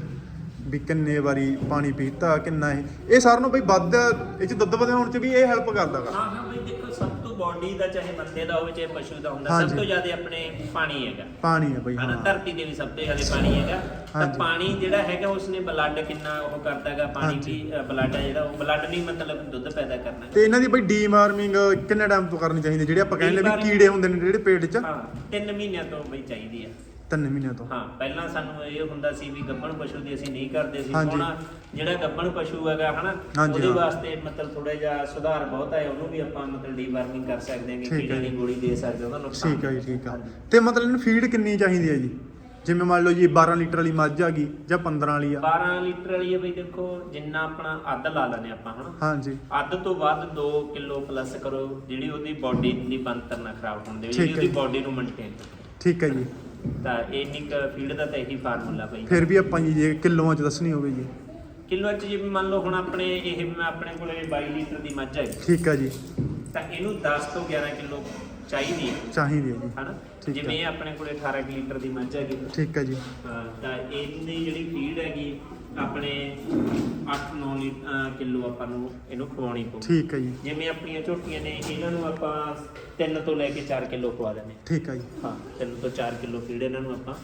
ਵੀ ਕਿੰਨੇ ਵਾਰੀ ਪਾਣੀ ਪੀਤਾ ਕਿੰਨਾ ਇਹ। ਇਹ ਸਾਰਿਆਂ ਨੂੰ ਬਈ ਵੱਧ ਇਹ 'ਚ ਦੁੱਧ ਵਧਾਉਣ 'ਚ ਵੀ ਇਹ ਹੈਲਪ ਕਰਦਾਗਾ ਹਾਂ ਹਾਂ ਬਈ ਦੇਖੋ ਸਭ ਤੋਂ ਬਾਡੀ ਦਾ ਚਾਹੇ ਬੰਦੇ ਦਾ ਹੋਵੇ ਚਾਹੇ ਪਸ਼ੂ ਦਾ ਹੁੰਦਾ ਹਾਂਜੀ। ਸਭ ਤੋਂ ਜ਼ਿਆਦਾ ਆਪਣੇ ਪਾਣੀ ਹੈਗਾ। ਪਾਣੀ ਹੈ ਬਈ ਹਨਾ ਹਾਂ। ਧਰਤੀ ਦੇ ਵੀ ਸਭ ਤੋਂ ਜ਼ਿਆਦਾ ਪਾਣੀ ਹੈਗਾ। ਤਾਂ ਹਾਂਜੀ। ਪਾਣੀ ਜਿਹੜਾ ਹੈਗਾ ਉਸਨੇ ਬਲੱਡ ਕਿੰਨਾ ਉਹ ਕਰਦਾ ਹੈਗਾ ਪਾਣੀ। ਵੀ ਬਲੱਡ ਹੈ ਜਿਹੜਾ ਉਹ ਬਲੱਡ ਨਹੀਂ ਮਤਲਬ ਦੁੱਧ ਪੈਦਾ ਕਰਨਾ ਤੇ ਇਹਨਾਂ ਦੀ ਬਈ ਡੀਮਾਰਮਿੰਗ ਕਿੰਨੇ ਟਾਈਮ ਤੋਂ ਕਰਨੀ ਚਾਹੀਦੀ ਜਿਹੜੀ ਆਪਾਂ ਕਹਿੰਦੇ ਵੀ Deworming- ਕੀੜੇ ਹੁੰਦੇ ਨੇ ਜਿਹੜੇ ਪੇਟ 'ਚ? ਹਾਂ 3 ਮਹੀਨਿਆਂ ਤੋਂ ਬਈ ਚਾਹੀਦੀ ਆ। ਤਿੰਨ ਮਹੀਨਿਆਂ ਤੋਂ ਹਾਂ ਪਹਿਲਾਂ ਸਾਨੂੰ ਇਹ ਹੁੰਦਾ ਸੀ ਵੀ ਗੱਭਣ ਪਸ਼ੂ ਦੀ ਅਸੀਂ ਨਹੀਂ ਕਰਦੇ ਸੀ ਹਾਂਜੀ। ਹੁਣ ਜਿਹੜਾ ਗੱਭਣ ਪਸ਼ੂ ਹੈਗਾ ਹਨਾ ਹਾਂਜੀ, ਉਹਦੇ ਹਾਂ। ਵਾਸਤੇ ਮਤਲਬ ਥੋੜਾ ਜਿਹਾ ਸੁਧਾਰ ਬਹੁਤ ਹੈ ਉਹਨੂੰ ਵੀ ਆਪਾਂ ਮਤਲਬ ਡੀਵਾਰਮਿੰਗ ਕਰ ਸਕਦੇ ਹਾਂ ਠੀਕ ਹੈ ਕੀੜੇ ਦੀ ਜੀ। ਗੋਲੀ ਦੇ ਸਕਦੇ ਹਾਂ ਉਹਦਾ ਨੁਕਸਾਨ ਠੀਕ ਹੈ ਜੀ ਠੀਕ ਆ ਹਾਂਜੀ। ਤੇ ਮਤਲਬ ਇਹਨੂੰ ਫੀਡ ਕਿੰਨੀ ਚਾਹੀਦੀ ਹੈ ਜੀ ਜਿਵੇਂ ਮੰਨ ਲਓ ਜੀ 12 ਲੀਟਰ ਵਾਲੀ ਮੱਝ ਆ ਗਈ ਜਾਂ 15 ਵਾਲੀ ਆ 12 ਲੀਟਰ ਵਾਲੀ ਹੈ ਬਈ ਦੇਖੋ ਜਿੰਨਾ ਆਪਣਾ ਅੱਧ ਲਾ ਲੈਨੇ ਆਪਾਂ ਹਨਾ ਹਾਂਜੀ ਅੱਧ ਤੋਂ ਵੱਧ 2 ਕਿਲੋ ਪਲੱਸ ਕਰੋ ਜਿਹੜੀ ਉਹਦੀ ਬਾਡੀ ਦੀ ਬਣਤਰ ਨਾ ਖਰਾਬ ਹੋਣ ਦੇਵੇ ਜਿਹੜੀ ਹੈ ਉਹਦੀ ਜੀ। ਬਾਡੀ ਨੂੰ ਮੇਨਟੇਨ ਠੀਕ ਹੈ ਜੀ ਤਾਂ ਇੰਨੀ ਦਾ ਤਾਂ ਇਹੀ ਫਾਰਮੂਲਾ ਬਈ। ਫਿਰ ਵੀ ਆਪਾਂ ਜੀ ਜੇ ਕਿਲੋਆਂ 'ਚ ਦੱਸਣੀ ਹੋਵੇ ਜੀ। ਕਿਲੋ ਚ ਜਿਵੇਂ ਮੰਨ ਲਓ ਹੁਣ ਆਪਣੇ ਇਹ ਮੈਂ ਆਪਣੇ ਕੋਲੇ 22 ਲੀਟਰ ਦੀ ਮੱਝ ਹੈ ਠੀਕ ਆ ਜੀ। ਤਾਂ ਇਹਨੂੰ 10 ਤੋਂ 11 ਕਿਲੋ ਚਾਹੀਦੀ ਹੈ। ਚਾਹੀਦੀ ਹੈ ਜੀ। ਹਨਾ? ਠੀਕ ਹੈ। ਜਿਵੇਂ ਇਹ ਆਪਣੇ ਕੋਲੇ 18 ਕੁ ਲੀਟਰ ਦੀ ਮੱਝ ਹੈਗੀ। ਠੀਕ ਹੈ ਜੀ। ਹਾਂ, ਤਾਂ ਇਹਦੀ ਜਿਹੜੀ ਫੀਡ ਹੈਗੀ ਆਪਣੇ 8-9 ਕਿਲੋ ਆਪਾਂ ਨੂੰ ਇਹਨੂੰ ਖਵਾਉਣੀ ਪਊ। ਠੀਕ ਹੈ ਜੀ। ਜਿਵੇਂ ਆਪਣੀਆਂ ਝੋਟੀਆਂ ਨੇ ਇਹਨਾਂ ਨੂੰ ਆਪਾਂ 3 ਤੋਂ ਲੈ ਕੇ 4 ਕਿਲੋ ਖਵਾ ਦਿੰਦੇ ਠੀਕ ਹੈ ਜੀ। ਹਾਂ 3 ਤੋਂ 4 ਕਿਲੋ ਫੀਡ ਇਹਨਾਂ ਨੂੰ ਆਪਾਂ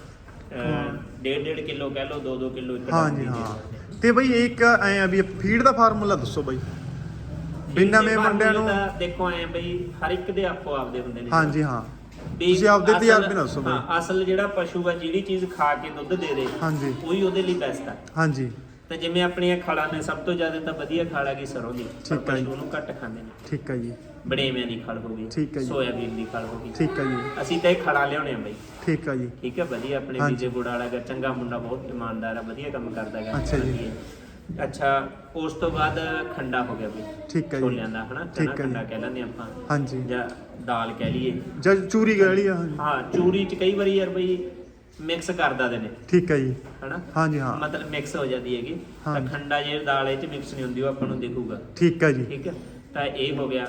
ਡੇਢ ਡੇਢ ਕਿਲੋ ਕਹਿ ਲਓ 2-2 ਕਿਲੋ ਇੱਕ ਹਾਂ ਜੀ ਹਾਂ। ਤੇ ਬਈ ਇੱਕ ਐ ਆ ਵੀ ਫੀਡ ਦਾ ਫਾਰਮੂਲਾ ਦੱਸੋ ਬਈ। ਵੀ ਇਹਦੇ ਨਵੇਂ ਮੁੰਡਿਆਂ ਨੂੰ formula ਤਾਂ ਦੇਖੋ ਐ ਬਈ ਹਰ ਇੱਕ ਦੇ ਆਪੋ ਆਪਦੇ ਹੁੰਦੇ ਨੇ। ਹਾਂਜੀ ਹਾਂ। ਤੁਸੀਂ ਆਪਦੇ ਤਜਰਬੇ ਨਾਲ ਦੱਸੋ ਬਈ। ਅਸਲ ਜਿਹੜਾ ਪਸ਼ੂ ਆ ਜਿਹੜੀ ਚੀਜ਼ ਖਾ ਕੇ ਦੁੱਧ ਦੇ ਦੇ ਹਾਂਜੀ। ਉਹੀ ਉਹਦੇ ਲਈ ਬੈਸਟ ਆ। ਹਾਂਜੀ। ਤੇ ਜਿਵੇਂ ਆਪਣੀਆਂ ਖਾਲਾਂ ਨੇ ਸਭ ਤੋਂ ਜ਼ਿਆਦਾ ਤਾਂ ਵਧੀਆ ਖਾਲ ਹੈਗੀ ਸਰੋਂ ਦੀ। ਪਰ ਠੀਕ ਹੈ ਜੀ। ਪਸ਼ੂ ਉਹਨੂੰ ਘੱਟ ਖਾਂਦੇ ਨੇ। ਠੀਕ ਹੈ ਜੀ। ਬੜੇਵਿਆਂ ਦੀ ਖਲ ਹੋ ਗਈ ਠੀਕ ਹੈ ਜੀ। ਸੋਇਆਬੀਨ ਦੀ ਖਲ ਹੋ ਗਈ। ਠੀਕ ਹੈ ਜੀ। ਅਸੀਂ ਤਾਂ ਇਹ ਖੜਾ ਲਿਆਉਣੇ ਆ ਬਈ। ਠੀਕ ਹੈ ਜੀ। ਠੀਕ ਹੈ ਵਧੀਆ ਆਪਣੇ। ਵਿਜੇ ਗੁੜ ਵਾਲਾ ਚੰਗਾ ਮੁੰਡਾ ਬਹੁਤ ਇਮਾਨਦਾਰ ਆ ਵਧੀਆ ਕੰਮ ਕਰਦਾ ਗਾ। ਅੱਛਾ ਜੀ। ਅੱਛਾ ਉਸ ਤੋਂ ਬਾਅਦ ਖੰਡਾ ਹੋ ਗਿਆ ਬਈ ਠੀਕ ਹੈ ਜੀ। ਛੋਲਿਆਂ ਦਾ ਹਨਾ? ਠੀਕ ਚਨਾ ਹੈ ਜੀ। ਖੰਡਾ ਕਹਿ ਲੈਂਦੇ ਆਪਾਂ। ਹਾਂਜੀ। ਜਾਂ ਦਾਲ ਕਹਿ ਲਈਏ। ਜਦ ਚੂਰੀ ਗਲੀ ਆ ਹਾਂਜੀ। ਹਾਂ ਚੂਰੀ ਚ ਕਈ ਵਾਰੀ ਯਾਰ ਬਈ ਮਿਕਸ ਕਰ ਦਿੰਦੇ ਨੇ ਠੀਕ ਹੈ ਜੀ। ਹਨਾ? ਹਾਂਜੀ ਹਾਂ। ਮਤਲਬ ਮਿਕਸ ਹੋ ਜਾਂਦੀ ਹੈਗੀ। ਤਾਂ। ਖੰਡਾ ਜੇ ਦਾਲ ਇਹ ਚ ਮਿਕਸ ਨਹੀਂ ਹੁੰਦੀ ਉਹ ਆਪਾਂ ਨੂੰ ਦਿਖੂਗਾ। ਠੀਕ ਹੈ ਜੀ। ਠੀਕ ਹੈ? ਤਾਂ ਇਹ ਹੋ ਗਿਆ।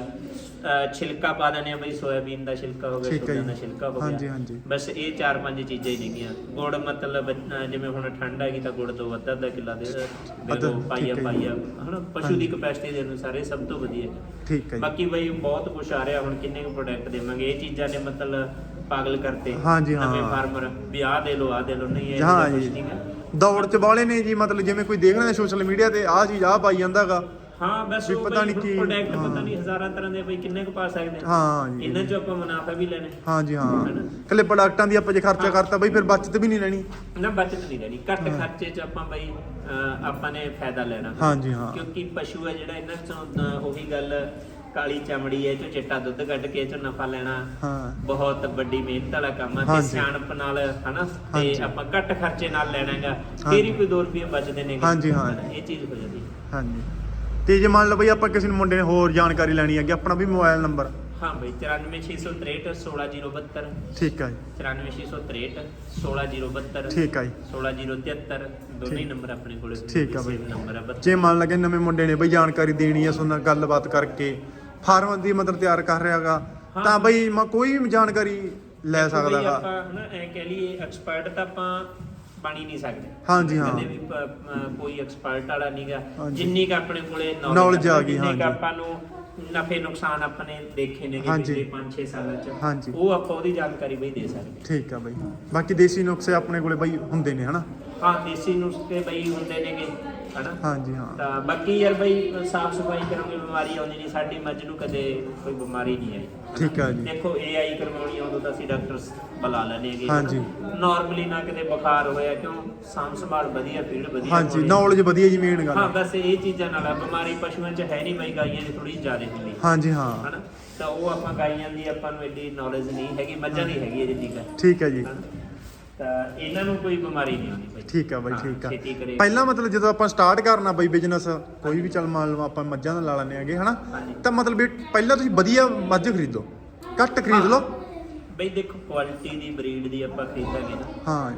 ਛਿਲਕਾ ਪਾ ਆ ਬਈ ਸੋਇਆਬੀਨ ਦਾ ਛਿਲਕਾ ਹੋ ਗਿਆ ਠੀਕ ਹੈ ਛੋਲਿਆਂ ਜੀ। ਦਾ ਛਿਲਕਾ ਹੋ ਹਾਂਜੀ, ਗਿਆ। ਹਾਂਜੀ। ਬਸ ਇਹ ਚਾਰ ਪੰਜ ਚੀਜ਼ਾਂ ਹੀ ਨੇਗੀਆਂ। ਗੁੜ ਮਤਲਬ ਜਿਵੇਂ ਹੁਣ ਠੰਡ ਹੈਗੀ ਤਾਂ ਗੁੜ ਦੋ ਅੱਧਾ ਅੱਧਾ ਕਿੱਲਾ ਦੇ ਅੱਧਾ, ਦੇ ਠੀਕ ਪਾਈਆ ਹੈ ਜੀ। ਪਾਈਆ। ਹਨਾ ਪਸ਼ੂ। ਦੀ ਕਪੈਸਿਟੀ ਦੇ ਅਨੁਸਾਰ ਇਹ ਸਭ ਤੋਂ ਵਧੀਆ ਹੈ। ਠੀਕ ਹੈ ਜੀ। ਬਾਕੀ ਬਈ ਬਹੁਤ ਕੁਝ ਆ ਰਿਹਾ ਹੁਣ ਕਿੰਨੇ ਕੁ ਪ੍ਰੋਡਕਟ ਦੇਵਾਂਗੇ। ਇਹ ਚੀਜ਼ਾਂ ਨੇ ਮਤਲਬ ਪਾਗਲ ਕਰਤੇ। ਹਾਂਜੀ, ਹਾਂ। ਨਵੇਂ ਫਾਰਮਰ ਵੀ ਆਹ ਦੇ ਲੋ ਆਹ ਦੇ ਲੋ ਨਹੀਂ ਇਹ ਹਾਂ ਕੁਝ ਜੀ। ਨਹੀਂ ਹੈ। ਦੌੜ ਚ ਵਾਲੇ ਨੇ ਜੀ ਮਤਲਬ ਜਿਵੇਂ ਕੋਈ ਦੇਖ ਰਿਹਾ ਸੋਸ਼ਲ ਮੀਡੀਆ ਤੇ ਆਹ ਚੀਜ਼ ਆਹ ਪਾਈ ਜਾਂਦਾਗਾ। ਹਾਂ ਬਸ ਵੀ ਉਹ ਪਤਾ ਬਈ ਨੀ ਕੀ- ਪ੍ਰੋਡਕਟ ਹਾਂ। ਪਤਾ ਨਹੀਂ ਹਜ਼ਾਰਾਂ ਤਰ੍ਹਾਂ ਦੇ ਬਈ ਕਿੰਨੇ ਕੁ ਪਾ ਸਕਦੇ ਹਾਂ ਜੀ। ਇਹਨਾਂ ਚੋਂ ਆਪਾਂ ਮੁਨਾਫਾ ਵੀ ਲੈਣਾ ਹਾਂ ਹੈਨਾ? ਕੱਲੇ ਪ੍ਰੋਡਕਟਾਂ ਦੀ ਆਪਾਂ ਜੇ ਖਰਚਾ ਹਾਂ। ਕਰਤਾ ਬਈ ਫਿਰ ਬਚਤ ਵੀ ਨਹੀਂ ਲੈਣੀ ਨਾ ਬਚਤ ਨਹੀਂ ਰਹਿਣੀ ਘੱਟ ਹਾਂ। ਖਰਚੇ 'ਚ ਆਪਾਂ ਬਈ ਆਪਾਂ ਨੇ ਫਾਇਦਾ ਲੈਣਾ ਹਾਂਜੀ ਹਾਂ ਕਿਉਂਕਿ ਪਸ਼ੂ ਹੈ ਜਿਹੜਾ ਇਹਨਾਂ ਚੋਂ ਉਹੀ ਗੱਲ ਕਾਲੀ ਚਮੜੀ ਹੈ ਚੋਂ ਚਿੱਟਾ ਦੁੱਧ ਕੱਢ ਕੇ ਚੋਂ ਨਫਾ ਲੈਣਾ ਹਾਂ ਬਹੁਤ ਵੱਡੀ ਮਿਹਨਤ ਵਾਲਾ ਕੰਮ ਹੈ ਤੇ। ਸਿਆਣਪ ਨਾਲ ਹਨਾ। ਤੇ ਆਪਾਂ ਘੱਟ ਖਰਚੇ ਨਾਲ ਲੈਣਾਗਾ। ਫੇਰ ਹੀ ਕੋਈ 2 ਰੁਪਏ ਬਚਦੇ ਨੇ ਹਾਂਜੀ, ਹਾਂ। ਇਹ ਚੀਜ਼ ਹੋ ਜਾਂਦੀ ਹੈ। ਹਾਂਜੀ ਤੇ ਜੇ ਮੰਨ ਲਓ ਬਈ ਆਪਾਂ ਕਿਸੇ ਨੂੰ ਮੁੰਡੇ ਨੇ ਹੋਰ ਜਾਣਕਾਰੀ ਲੈਣੀ ਹੈਗੀ ਆਪਣਾ ਵੀ ਮੋਬਾਈਲ ਨੰਬਰ ਹਾਂ ਬਈ 94663 16072 ਠੀਕ ਹੈ ਜੀ 94663 16072 ਠੀਕ ਹੈ ਜੀ 16073 ਦੋਨੇ ਹੀ। ਨੰਬਰ ਆਪਣੇ ਕੋਲ ਠੀਕ ਆ ਬਈ। ਨੰਬਰ ਆ ਜੇ ਮੰਨ ਲਗੇ ਨਵੇਂ ਮੁੰਡੇ ਨੇ ਬਈ ਜਾਣਕਾਰੀ ਦੇਣੀ ਹੈ ਸੁਣਨਾ ਗੱਲਬਾਤ ਕਰਕੇ ਫਾਰਮ ਦੀ ਮਤਲਬ ਤਿਆਰ ਕਰ ਰਿਹਾਗਾ ਹਾਂ। ਤਾਂ ਬਈ ਮੈਂ ਕੋਈ ਵੀ ਜਾਣਕਾਰੀ ਲੈ ਸਕਦਾਗਾ ਆਪਾਂ ਹਨਾ ਐ ਕਹਿ ਲਈਏ ਐਕਸਪਰਟ ਤਾਂ ਆਪਾਂ ਬਣ ਹੀ ਨਹੀਂ ਸਕਦੇ ਹਾਂਜੀ, ਹਾਂ। ਕਦੇ ਵੀ ਪ- ਅ, ਕੋਈ ਐਕਸਪਰਟ ਵਾਲਾ ਨਹੀਂਗਾ ਹਾਂਜੀ। ਜਿੰਨੀ ਕ ਆਪਣੇ ਕੋਲੇ Knowledge ਆ ਗਈ, ਜਿੰਨੇ ਕੁ ਹਾਂਜੀ। ਆਪਾਂ ਨੂੰ ਨਫੇ ਨੁਕਸਾਨ ਆਪਣੇ ਦੇਖੇ ਨੇ ਹਾਂਜੀ। ਪਿਛਲੇ 5-6 ਸਾਲਾਂ ਚ ਹਾਂਜੀ। ਉਹ ਆਪਾਂ ਉਹਦੀ ਜਾਣਕਾਰੀ ਬਈ ਦੇ ਸਕਦੇ ਠੀਕ ਆ ਬਈ ਬਾਕੀ ਦੇਸੀ ਨੁਕਸੇ ਆਪਣੇ ਕੋਲੇ ਬਈ ਹੁੰਦੇ ਨੇ ਹਨਾ ਹਾਂ ਦੇਸੀ ਨੁਸਖੇ ਬਈ ਹੁੰਦੇ ਨੇਗੇ ਹਨਾ? ਹਾਂਜੀ ਹਾਂ। ਤਾਂ ਬਾਕੀ ਯਾਰ ਬਈ ਸਾਫ਼ ਸਫ਼ਾਈ ਕਰੋਗੇ ਬਿਮਾਰੀ ਆਉਂਦੀ ਨਹੀਂ ਸਾਡੀ ਮੱਝ ਨੂੰ ਕਦੇ ਕੋਈ ਬਿਮਾਰੀ ਨਹੀਂ ਆਈ। ਠੀਕ ਆ ਜੀ। ਦੇਖੋ ਏਆਈ ਕਰਵਾਉਣੀ ਆਉਂਦਾ ਤਾਂ ਅਸੀਂ ਡਾਕਟਰ ਬੁਲਾ ਲੈਣੇ ਹੈਗੇ। ਹਾਂਜੀ। ਨਾਰਮਲੀ ਨਾ ਕਿਤੇ ਬੁਖਾਰ ਹੋਇਆ ਕਿਉਂ? ਸਾਂਭ ਸੰਭਾਲ ਵਧੀਆ ਫੀਡ ਵਧੀਆ ਹਾਂਜੀ। ਨੌਲੇਜ ਵਧੀਆ ਜੀ ਮੇਨ ਗੱਲ। ਹਾਂ। ਬਸ ਇਹ ਚੀਜ਼ਾਂ ਨਾਲ ਆ ਬਿਮਾਰੀ ਪਸ਼ੂਆਂ 'ਚ ਹੈ ਨਹੀਂ ਬਈ ਗਾਈਆਂ 'ਚ ਥੋੜੀ ਜ਼ਿਆਦਾ ਹੁੰਦੀ। ਹਾਂਜੀ ਹਾਂ। ਹਨਾ? ਤਾਂ ਉਹ ਆਪਾਂ ਗਾਈਆਂ ਦੀ ਆਪਾਂ ਨੂੰ ਐਡੀ ਨੌਲੇਜ ਨਹੀਂ ਹੈਗੀ ਮੱਝਾਂ ਦੀ ਹੈਗੀ ਹੈ ਜਿੰਨੀ ਕੁ। ਠੀਕ ਹੈ ਜੀ। ਤਾਂ ਇਹਨਾਂ ਨੂੰ ਕੋਈ ਬਿਮਾਰੀ ਨਹੀਂ ਹੁੰਦੀ ਬਈ ਠੀਕ ਆ ਬਈ ਹਾਂ, ਠੀਕ ਆ। ਕਰੇ। ਪਹਿਲਾਂ ਮਤਲਬ ਜਦੋਂ ਆਪਾਂ ਸਟਾਰਟ ਕਰਨਾ ਬਈ ਬਿਜ਼ਨਸ ਕੋਈ ਵੀ ਚੱਲ ਮੰਨ ਲਓ ਆਪਾਂ ਮੱਝਾਂ ਦਾ ਲਾ ਲੈਣੇ ਹੈਗੇ ਹਨਾ? ਹਾਂਜੀ। ਤਾਂ ਮਤਲਬ ਵੀ ਪਹਿਲਾਂ ਤੁਸੀਂ ਵਧੀਆ ਮੱਝ ਖਰੀਦੋ ਘੱਟ ਖਰੀਦ ਲਓ। ਬਈ ਦੇਖੋ ਕੁਆਲਿਟੀ ਦੀ ਬਰੀਡ ਦੀ ਆਪਾਂ ਖਰੀਦਾਂਗੇ ਨਾ। ਹਾਂ।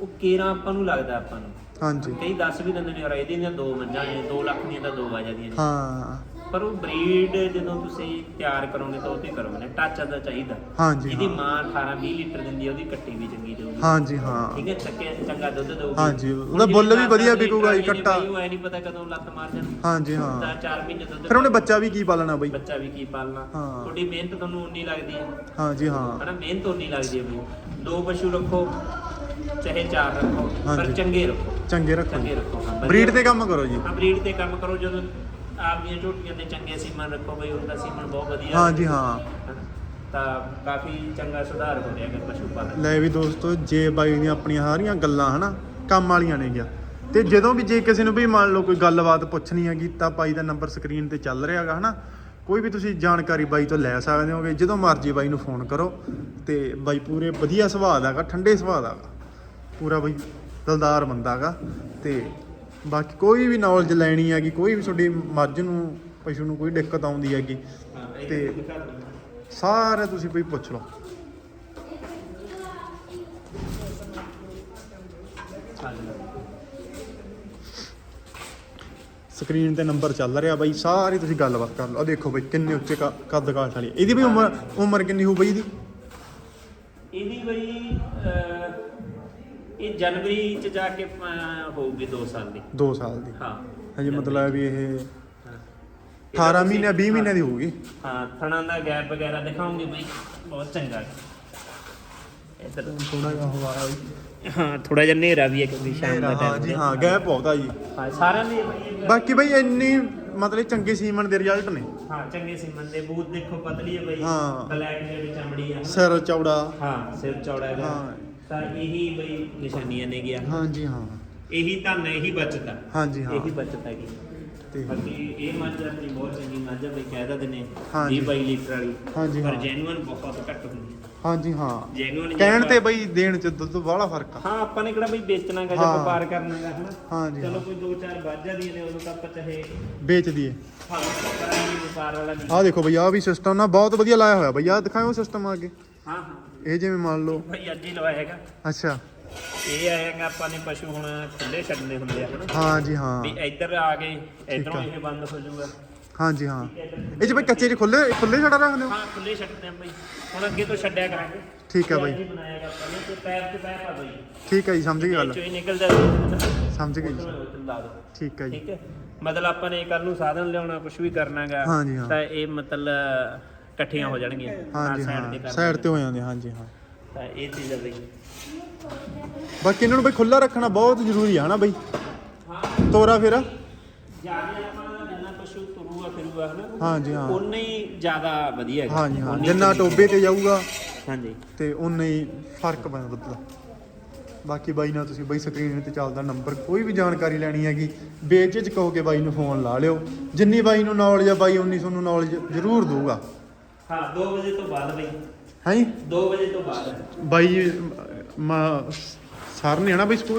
ਉਹ ਕੇਰਾ ਆਪਾਂ ਨੂੰ ਲੱਗਦਾ ਆਪਾਂ ਨੂੰ। ਹਾਂਜੀ। ਕਈ ਦੱਸ ਵੀ ਦਿੰਦੇ ਨੇ ਯਾਰ ਇਹਦੀਆਂ ਦੀਆਂ ਦੋ ਮੱਝਾਂ ਨੇ 2 ਲੱਖ ਦੀਆਂ ਤਾਂ ਦੋ ਆ ਜਾਂਦੀਆਂ ਨੇ। ਹਾਂ। ਪਰ ਉਹ ਬਰੀਡ ਜਦੋਂ ਤੁਸੀਂ ਤਿਆਰ ਕਰੋਗੇ ਤਾਂ ਉਹ ਤੇ ਕਰੋਗੇ ਨਾ ਟੱਚ ਦਾ ਚਾਹੀਦਾ। ਹਾਂਜੀ ਇਹਦੀ ਹਾਂ। ਮਾਂ 18 20 ਲੀਟਰ ਦਿੰਦੀ ਹੈ ਉਹਦੀ ਕੱਟੀ ਵੀ ਚੰਗੀ ਦੇਊਗੀ। ਹਾਂਜੀ ਹਾਂ। ਠੀਕ ਹੈ ਚੱਕੇ ਚੰਗਾ ਦੁੱਧ ਦੇਊਗੀ। ਹਾਂਜੀ, ਉਹਦਾ ਬੁੱਲ ਵੀ ਵਧੀਆ ਵਿਕੂਗਾ। ਬਈ ਉਹ ਐ ਨਹੀਂ ਪਤਾ ਕਦੋਂ ਲੱਤ ਮਾਰ ਜਾਣ। ਹਾਂਜੀ ਤਾਂ ਹਾਂ 4 ਮਹੀਨੇ ਦੁੱਧ ਫਿਰ ਉਹਨੇ ਬੱਚਾ ਵੀ ਕੀ ਪਾਲਣਾ ਬਈ? ਬੱਚਾ ਵੀ ਕੀ ਪਾਲਣਾ। ਹਾਂ। ਤੁਹਾਡੀ ਮਿਹਨਤ ਤੁਹਾਨੂੰ ਉਨੀ ਲੱਗਦੀ ਹੈ। ਹਾਂਜੀ ਹਾਂ। ਹਨਾ ਮਿਹਨਤ ਉਨੀ ਲੱਗਦੀ ਹੈ ਬਈ। ਦੋ ਪਸ਼ੂ ਰੱਖੋ ਚਾਹੇ ਚਾਰ ਰੱਖੋ ਪਰ। ਚੰਗੇ ਰੱਖੋ। ਚੰਗੇ ਰੱਖੋ। ਚੰਗੇ ਰੱਖੋ ਹਾਂ, ਵਧੀਆ। ਬਰੀਡ ਤੇ ਕੰਮ ਕਰੋ ਜੀ। ਹਾਂ ਬਰੀਡ ਤੇ ਕੰਮ ਕਰੋ ਜਦੋਂ ਆਪਦੀਆਂ ਝੋਟੀਆਂ ਤੇ ਚੰਗੇ ਸੀਮਨ ਰੱਖੋ ਬਈ ਉਹਦਾ ਸੀਮਨ ਬਹੁਤ ਵਧੀਆ ਹਾਂ ਹਨਾ। ਤਾਂ ਕਾਫੀ ਚੰਗਾ ਸੁਧਾਰ ਹੋ ਰਿਹਾ ਹੈ ਪਸ਼ੂ ਪਾਲਣ ਲੈ ਵੀ ਦੋਸਤੋ ਜੇ ਬਾਈ ਦੀਆਂ ਆਪਣੀਆਂ ਸਾਰੀਆਂ ਗੱਲਾਂ ਹਨਾ ਕੰਮ ਵਾਲੀਆਂ ਨੇ ਗਿਆ। ਤੇ ਜਦੋਂ ਵੀ ਜੇ ਕਿਸੇ ਨੂੰ ਵੀ ਮੰਨ ਲਓ ਕੋਈ ਗੱਲਬਾਤ ਪੁੱਛਣੀ ਹੈਗੀ ਤਾਂ ਬਾਈ ਦਾ ਨੰਬਰ ਸਕਰੀਨ ਤੇ ਚੱਲ ਰਿਹਾ ਹੈਗਾ ਹਨਾ। ਕੋਈ ਵੀ ਤੁਸੀਂ ਜਾਣਕਾਰੀ ਬਾਈ ਤੋਂ ਲੈ ਸਕਦੇ ਹੋਗੇ ਜਦੋਂ ਮਰਜ਼ੀ ਬਾਈ ਨੂੰ ਫੋਨ ਕਰੋ। ਤੇ ਬਾਈ ਪੂਰੇ ਵਧੀਆ ਸੁਭਾਅ ਦਾ ਹੈਗਾ ਠੰਡੇ ਸੁਭਾਅ ਦਾ ਹੈਗਾ। ਪੂਰਾ ਬਾਈ ਦਿਲਦਾਰ ਬੰਦਾ ਹੈਗਾ ਤੇ ਬਾਕੀ ਕੋਈ ਵੀ ਨੌਲੇਜ ਲੈਣੀ ਹੈਗੀ, ਕੋਈ ਵੀ ਤੁਹਾਡੀ ਮੱਝ ਨੂੰ, ਪਸ਼ੂ ਨੂੰ ਕੋਈ ਦਿੱਕਤ ਆਉਂਦੀ ਹੈਗੀ, ਤੇ- ਸਾਰੇ ਤੁਸੀਂ ਬਈ ਪੁੱਛ ਲਓ। ਸਕਰੀਨ ਤੇ ਨੰਬਰ ਚੱਲ ਰਿਹਾ ਬਾਈ, ਸਾਰੀ ਤੁਸੀਂ ਗੱਲਬਾਤ ਕਰ ਲਓ। ਆਹ ਦੇਖੋ ਬਾਈ, ਕਿੰਨੇ ਉੱਚੇ ਕ- ਕੱਦ ਕਾਠ ਵਾਲੀ। ਇਹਦੀ ਵੀ ਉਮਰ ਉਮਰ ਕਿੰਨੀ ਹੋ ਬਾਈ ਇਹਦੀ ਬਈ ਅਹ, ਇਹ ਜਨਵਰੀ ਚ ਜਾ ਕੇ ਅਹ, ਹੋਊਗੀ 2 ਸਾਲ ਦੀ। 2 ਸਾਲ ਦੀ। ਹਾਂ। ਹਜੇ ਮਤਲਬ ਹੈ ਵੀ ਇਹ ਹਾਂ। 18 ਮਹੀਨੇ 20 ਮਹੀਨੇ ਦੀ ਹੋਊਗੀ। ਹਾਂ। ਥਣਾ ਦਾ ਗੈਪ ਵਗੈਰਾ ਦਿਖਾਉਂਗੇ ਬਈ। ਬਹੁਤ ਚੰਗਾ। ਇਧਰ। ਥੋੜਾ ਜਿਹਾ ਹਵਾ ਹੈ ਬਾਈ ਹਾਂ ਥੋੜਾ ਜਿਹਾ ਹਨੇਰਾ ਵੀ ਹੈ ਕਿਉਂਕਿ ਸ਼ਾਮ ਦਾ ਹਾਂ ਟਾਈਮ ਜੀ ਹਾਂ। ਗੈਪ ਬਹੁਤਾ ਜੀ। ਹਾਂ ਸਾਰਿਆਂ ਦੇ ਬਈ ਬਾਕੀ ਬਈ ਇੰਨੀ ਮਤਲਬ ਚੰਗੇ ਸੀਮਨ ਦੇ ਰਿਜ਼ਲਟ ਨੇ। ਹਾਂ ਚੰਗੇ ਸਿਮਨ ਦੇ। ਬੂਤ ਦੇਖੋ ਪਤਲੀ ਹੈ ਬਈ। ਹਾਂ। ਬਲੈਕ ਜਿਹੜੀ ਚਮੜੀ ਆ। ਸਿਰ ਚੌੜਾ। ਹਾਂ ਸਿਰ ਚੌੜਾ ਹੈਗਾ। ਹਾਂ। ਤਾਂ ਇਹੀ ਬਈ ਨਿਸ਼ਾਨੀਆਂ ਨੇ ਗਿਆ ਹਾਂ। ਜੀ ਹਾਂ ਇਹੀ ਤਾਂ ਇਹੀ ਬਚਦਾ ਹਾਂ ਜੀ ਹਾਂ। ਇਹੀ ਬਚਤ ਹੈਗੀ ਤੇ ਬਾਕੀ ਇਹ ਮੱਝ ਆਪਣੀ ਬਹੁਤ ਚੰਗੀ ਮੱਝ ਹੈ ਬਈ ਕਹਿ ਦਿੰਦੇ ਨੇ ਹਾਂਜੀ। 20 22 ਲੀਟਰ ਵਾਲੀ। ਹਾਂਜੀ, ਪਰ ਹਾਂ। ਜੈਨੂਅਨ ਬਹੁਤ ਘੱਟ ਹੁੰਦੀ ਹੈ ਹਾਂ। ਹਾਂ ਜੈਨੂਅਨ ਕਹਿਣ ਤੇ ਬਈ ਦੇਣ ਚ ਦੁੱਧ ਵਾਲਾ ਫ਼ਰਕ ਆ। ਹਾਂ ਆਪਾਂ ਨੇ ਕਿਹੜਾ ਬਈ ਵੇਚਣਾਗਾ ਜਾਂ ਹਾਂ। ਵਪਾਰ ਕਰਨਾਗਾ ਹਨਾ? ਹਾਂ ਜੀ ਚਲੋ ਹਾਂ। ਕੋਈ ਦੋ ਚਾਰ ਵੱਧ ਜਾਂਦੀਆਂ ਨੇ ਉਦੋਂ ਤਾਂ ਆਪਾਂ ਚਾਹੇ ਵੇਚ ਦਈਏ। ਹਾਂ ਵਪਾਰ ਵਾਲਾ ਨਹੀਂ। ਆਹ ਦੇਖੋ ਬਈ ਆਹ ਵੀ ਸਿਸਟਮ ਨਾ ਬਹੁਤ ਵਧੀਆ ਲਾਇਆ ਹੋਇਆ। ਬਈ ਆਹ ਦਿਖਾਓ ਸਿਸਟਮ ਆ ਅੱਗੇ। ਹਾਂ ਹਾਂ। ਇਹ ਜਿਵੇਂ ਮੰਨ ਲਓ ਭਾਈ ਅੱਜ ਹੀ ਲਵਾਇਆ ਹੈਗਾ। ਅੱਛਾ। ਇਹ ਆਏਗਾ ਆਪਾਂ ਨੇ ਪਸ਼ੂ ਹੁਣ ਖੁੱਲੇ ਛੱਡਨੇ ਹੁੰਦੇ ਆ। ਹਨਾ ਹਾਂ ਜੀ ਹਾਂ। ਵੀ ਇੱਧਰ ਆ ਗਏ ਇਧਰੋਂ ਆ। ਇਹ ਬੰਦ ਹੋ ਜਾਊਗਾ। ਹਾਂਜੀ ਹਾਂ। ਇਹ ਬਈ ਕੱਚੇ ਚ ਖੁੱਲੇ ਖੁੱਲੇ ਛੜਾ ਰੱਖਦੇ ਹੋ? ਹਾਂ ਖੁੱਲੇ ਛੱਡਦੇ ਆ ਬਈ। ਹੁਣ ਅੱਗੇ ਤੋਂ ਛੱਡਿਆ ਕਰਾਂਗੇ। ਠੀਕ ਹੈ ਇਹ ਬਈ। ਅੱਜ ਹੀ ਬਣਾਇਆ ਗਾ ਆਪਾਂ ਨੇ ਤੇ ਪੈਰ ਤੇ ਪੈਰ ਪਾ ਦੋ ਜੀ। ਠੀਕ ਹੈ ਜੀ ਸਮਝ ਗਈ ਗੱਲ। ਚੋਈ ਜਾਵੇ ਸਮਝ ਗਈ ਜੀ। ਠੀਕ ਹੈ ਜੀ। ਠੀਕ ਹੈ। ਮਤਲਬ ਆਪਾਂ ਨੇ ਕੱਲ ਨੂੰ ਸਾਧਨ ਲਿਆਉਣਾ ਕੁਝ ਵੀ ਕਰਨਾਗਾ ਹਾਂ। ਤਾਂ ਇਹ ਮਤਲਬ ਇਕੱਠੀਆਂ ਹੋ ਜਾਣਗੀਆਂ। ਹਾਂਜੀ ਹਾਂ ਸਾਈਡ ਤੇ ਹੋ ਜਾਂਦੇ ਹਾਂਜੀ ਹਾਂ। ਤਾਂ ਇਹ ਚੀਜ਼ ਆ ਬਈ। ਬਾਕੀ ਇਹਨਾਂ ਨੂੰ ਬਈ ਖੁੱਲਾ ਰੱਖਣਾ ਬਹੁਤ ਜ਼ਰੂਰੀ ਆ ਨਾ ਬਈ? ਹਾਂ ਤੋਰਾ ਫਿਰ? ਜ਼ਿਆਦਾ ਆਪਾਂ ਜਿੰਨਾ ਪਸ਼ੂ ਤੁਰੂਗਾ ਫਿਰੂਗਾ ਹਨਾ? ਹਾਂਜੀ ਹਾਂ। ਉਨਾ ਹੀ ਜ਼ਿਆਦਾ ਵਧੀਆ ਹੈਗਾ। ਹਾਂਜੀ ਹਾਂ। ਉਨੀ ਜਿੰਨਾ ਚੰਗੀ- ਟੋਬੇ ਤੇ ਜਾਊਗਾ ਹਾਂਜੀ। ਤੇ ਉਨਾ ਹੀ ਫ਼ਰਕ ਪੈਂਦਾ ਬਦਲਾ ਬਾਕੀ ਬਾਈ ਨਾਲ ਤੁਸੀਂ ਬਾਈ ਸਕਰੀਨ ਤੇ ਚੱਲਦਾ ਨੰਬਰ ਕੋਈ ਵੀ ਜਾਣਕਾਰੀ ਲੈਣੀ ਹੈਗੀ ਬੇਝਿਜਕ ਹੋ ਕੇ ਬਾਈ ਨੂੰ ਫੋਨ ਲਾ ਲਿਓ। ਜਿੰਨੀ ਬਾਈ ਨੂੰ ਨੌਲੇਜ ਆ ਬਾਈ ਉਨੀ ਤੁਹਾਨੂੰ ਨੌਲੇਜ ਜ਼ਰੂਰ ਦਊਗਾ। ਹਾਂ 2 ਵਜੇ ਤੋਂ ਬਾਅਦ ਬਈ। ਹਾਂਜੀ 2 ਵਜੇ ਤੋਂ ਬਾਅਦ। ਬਾਈ ਮਾ ਸਰ ਨੇ ਆਣਾ ਬਈ ਸਕੂਲ?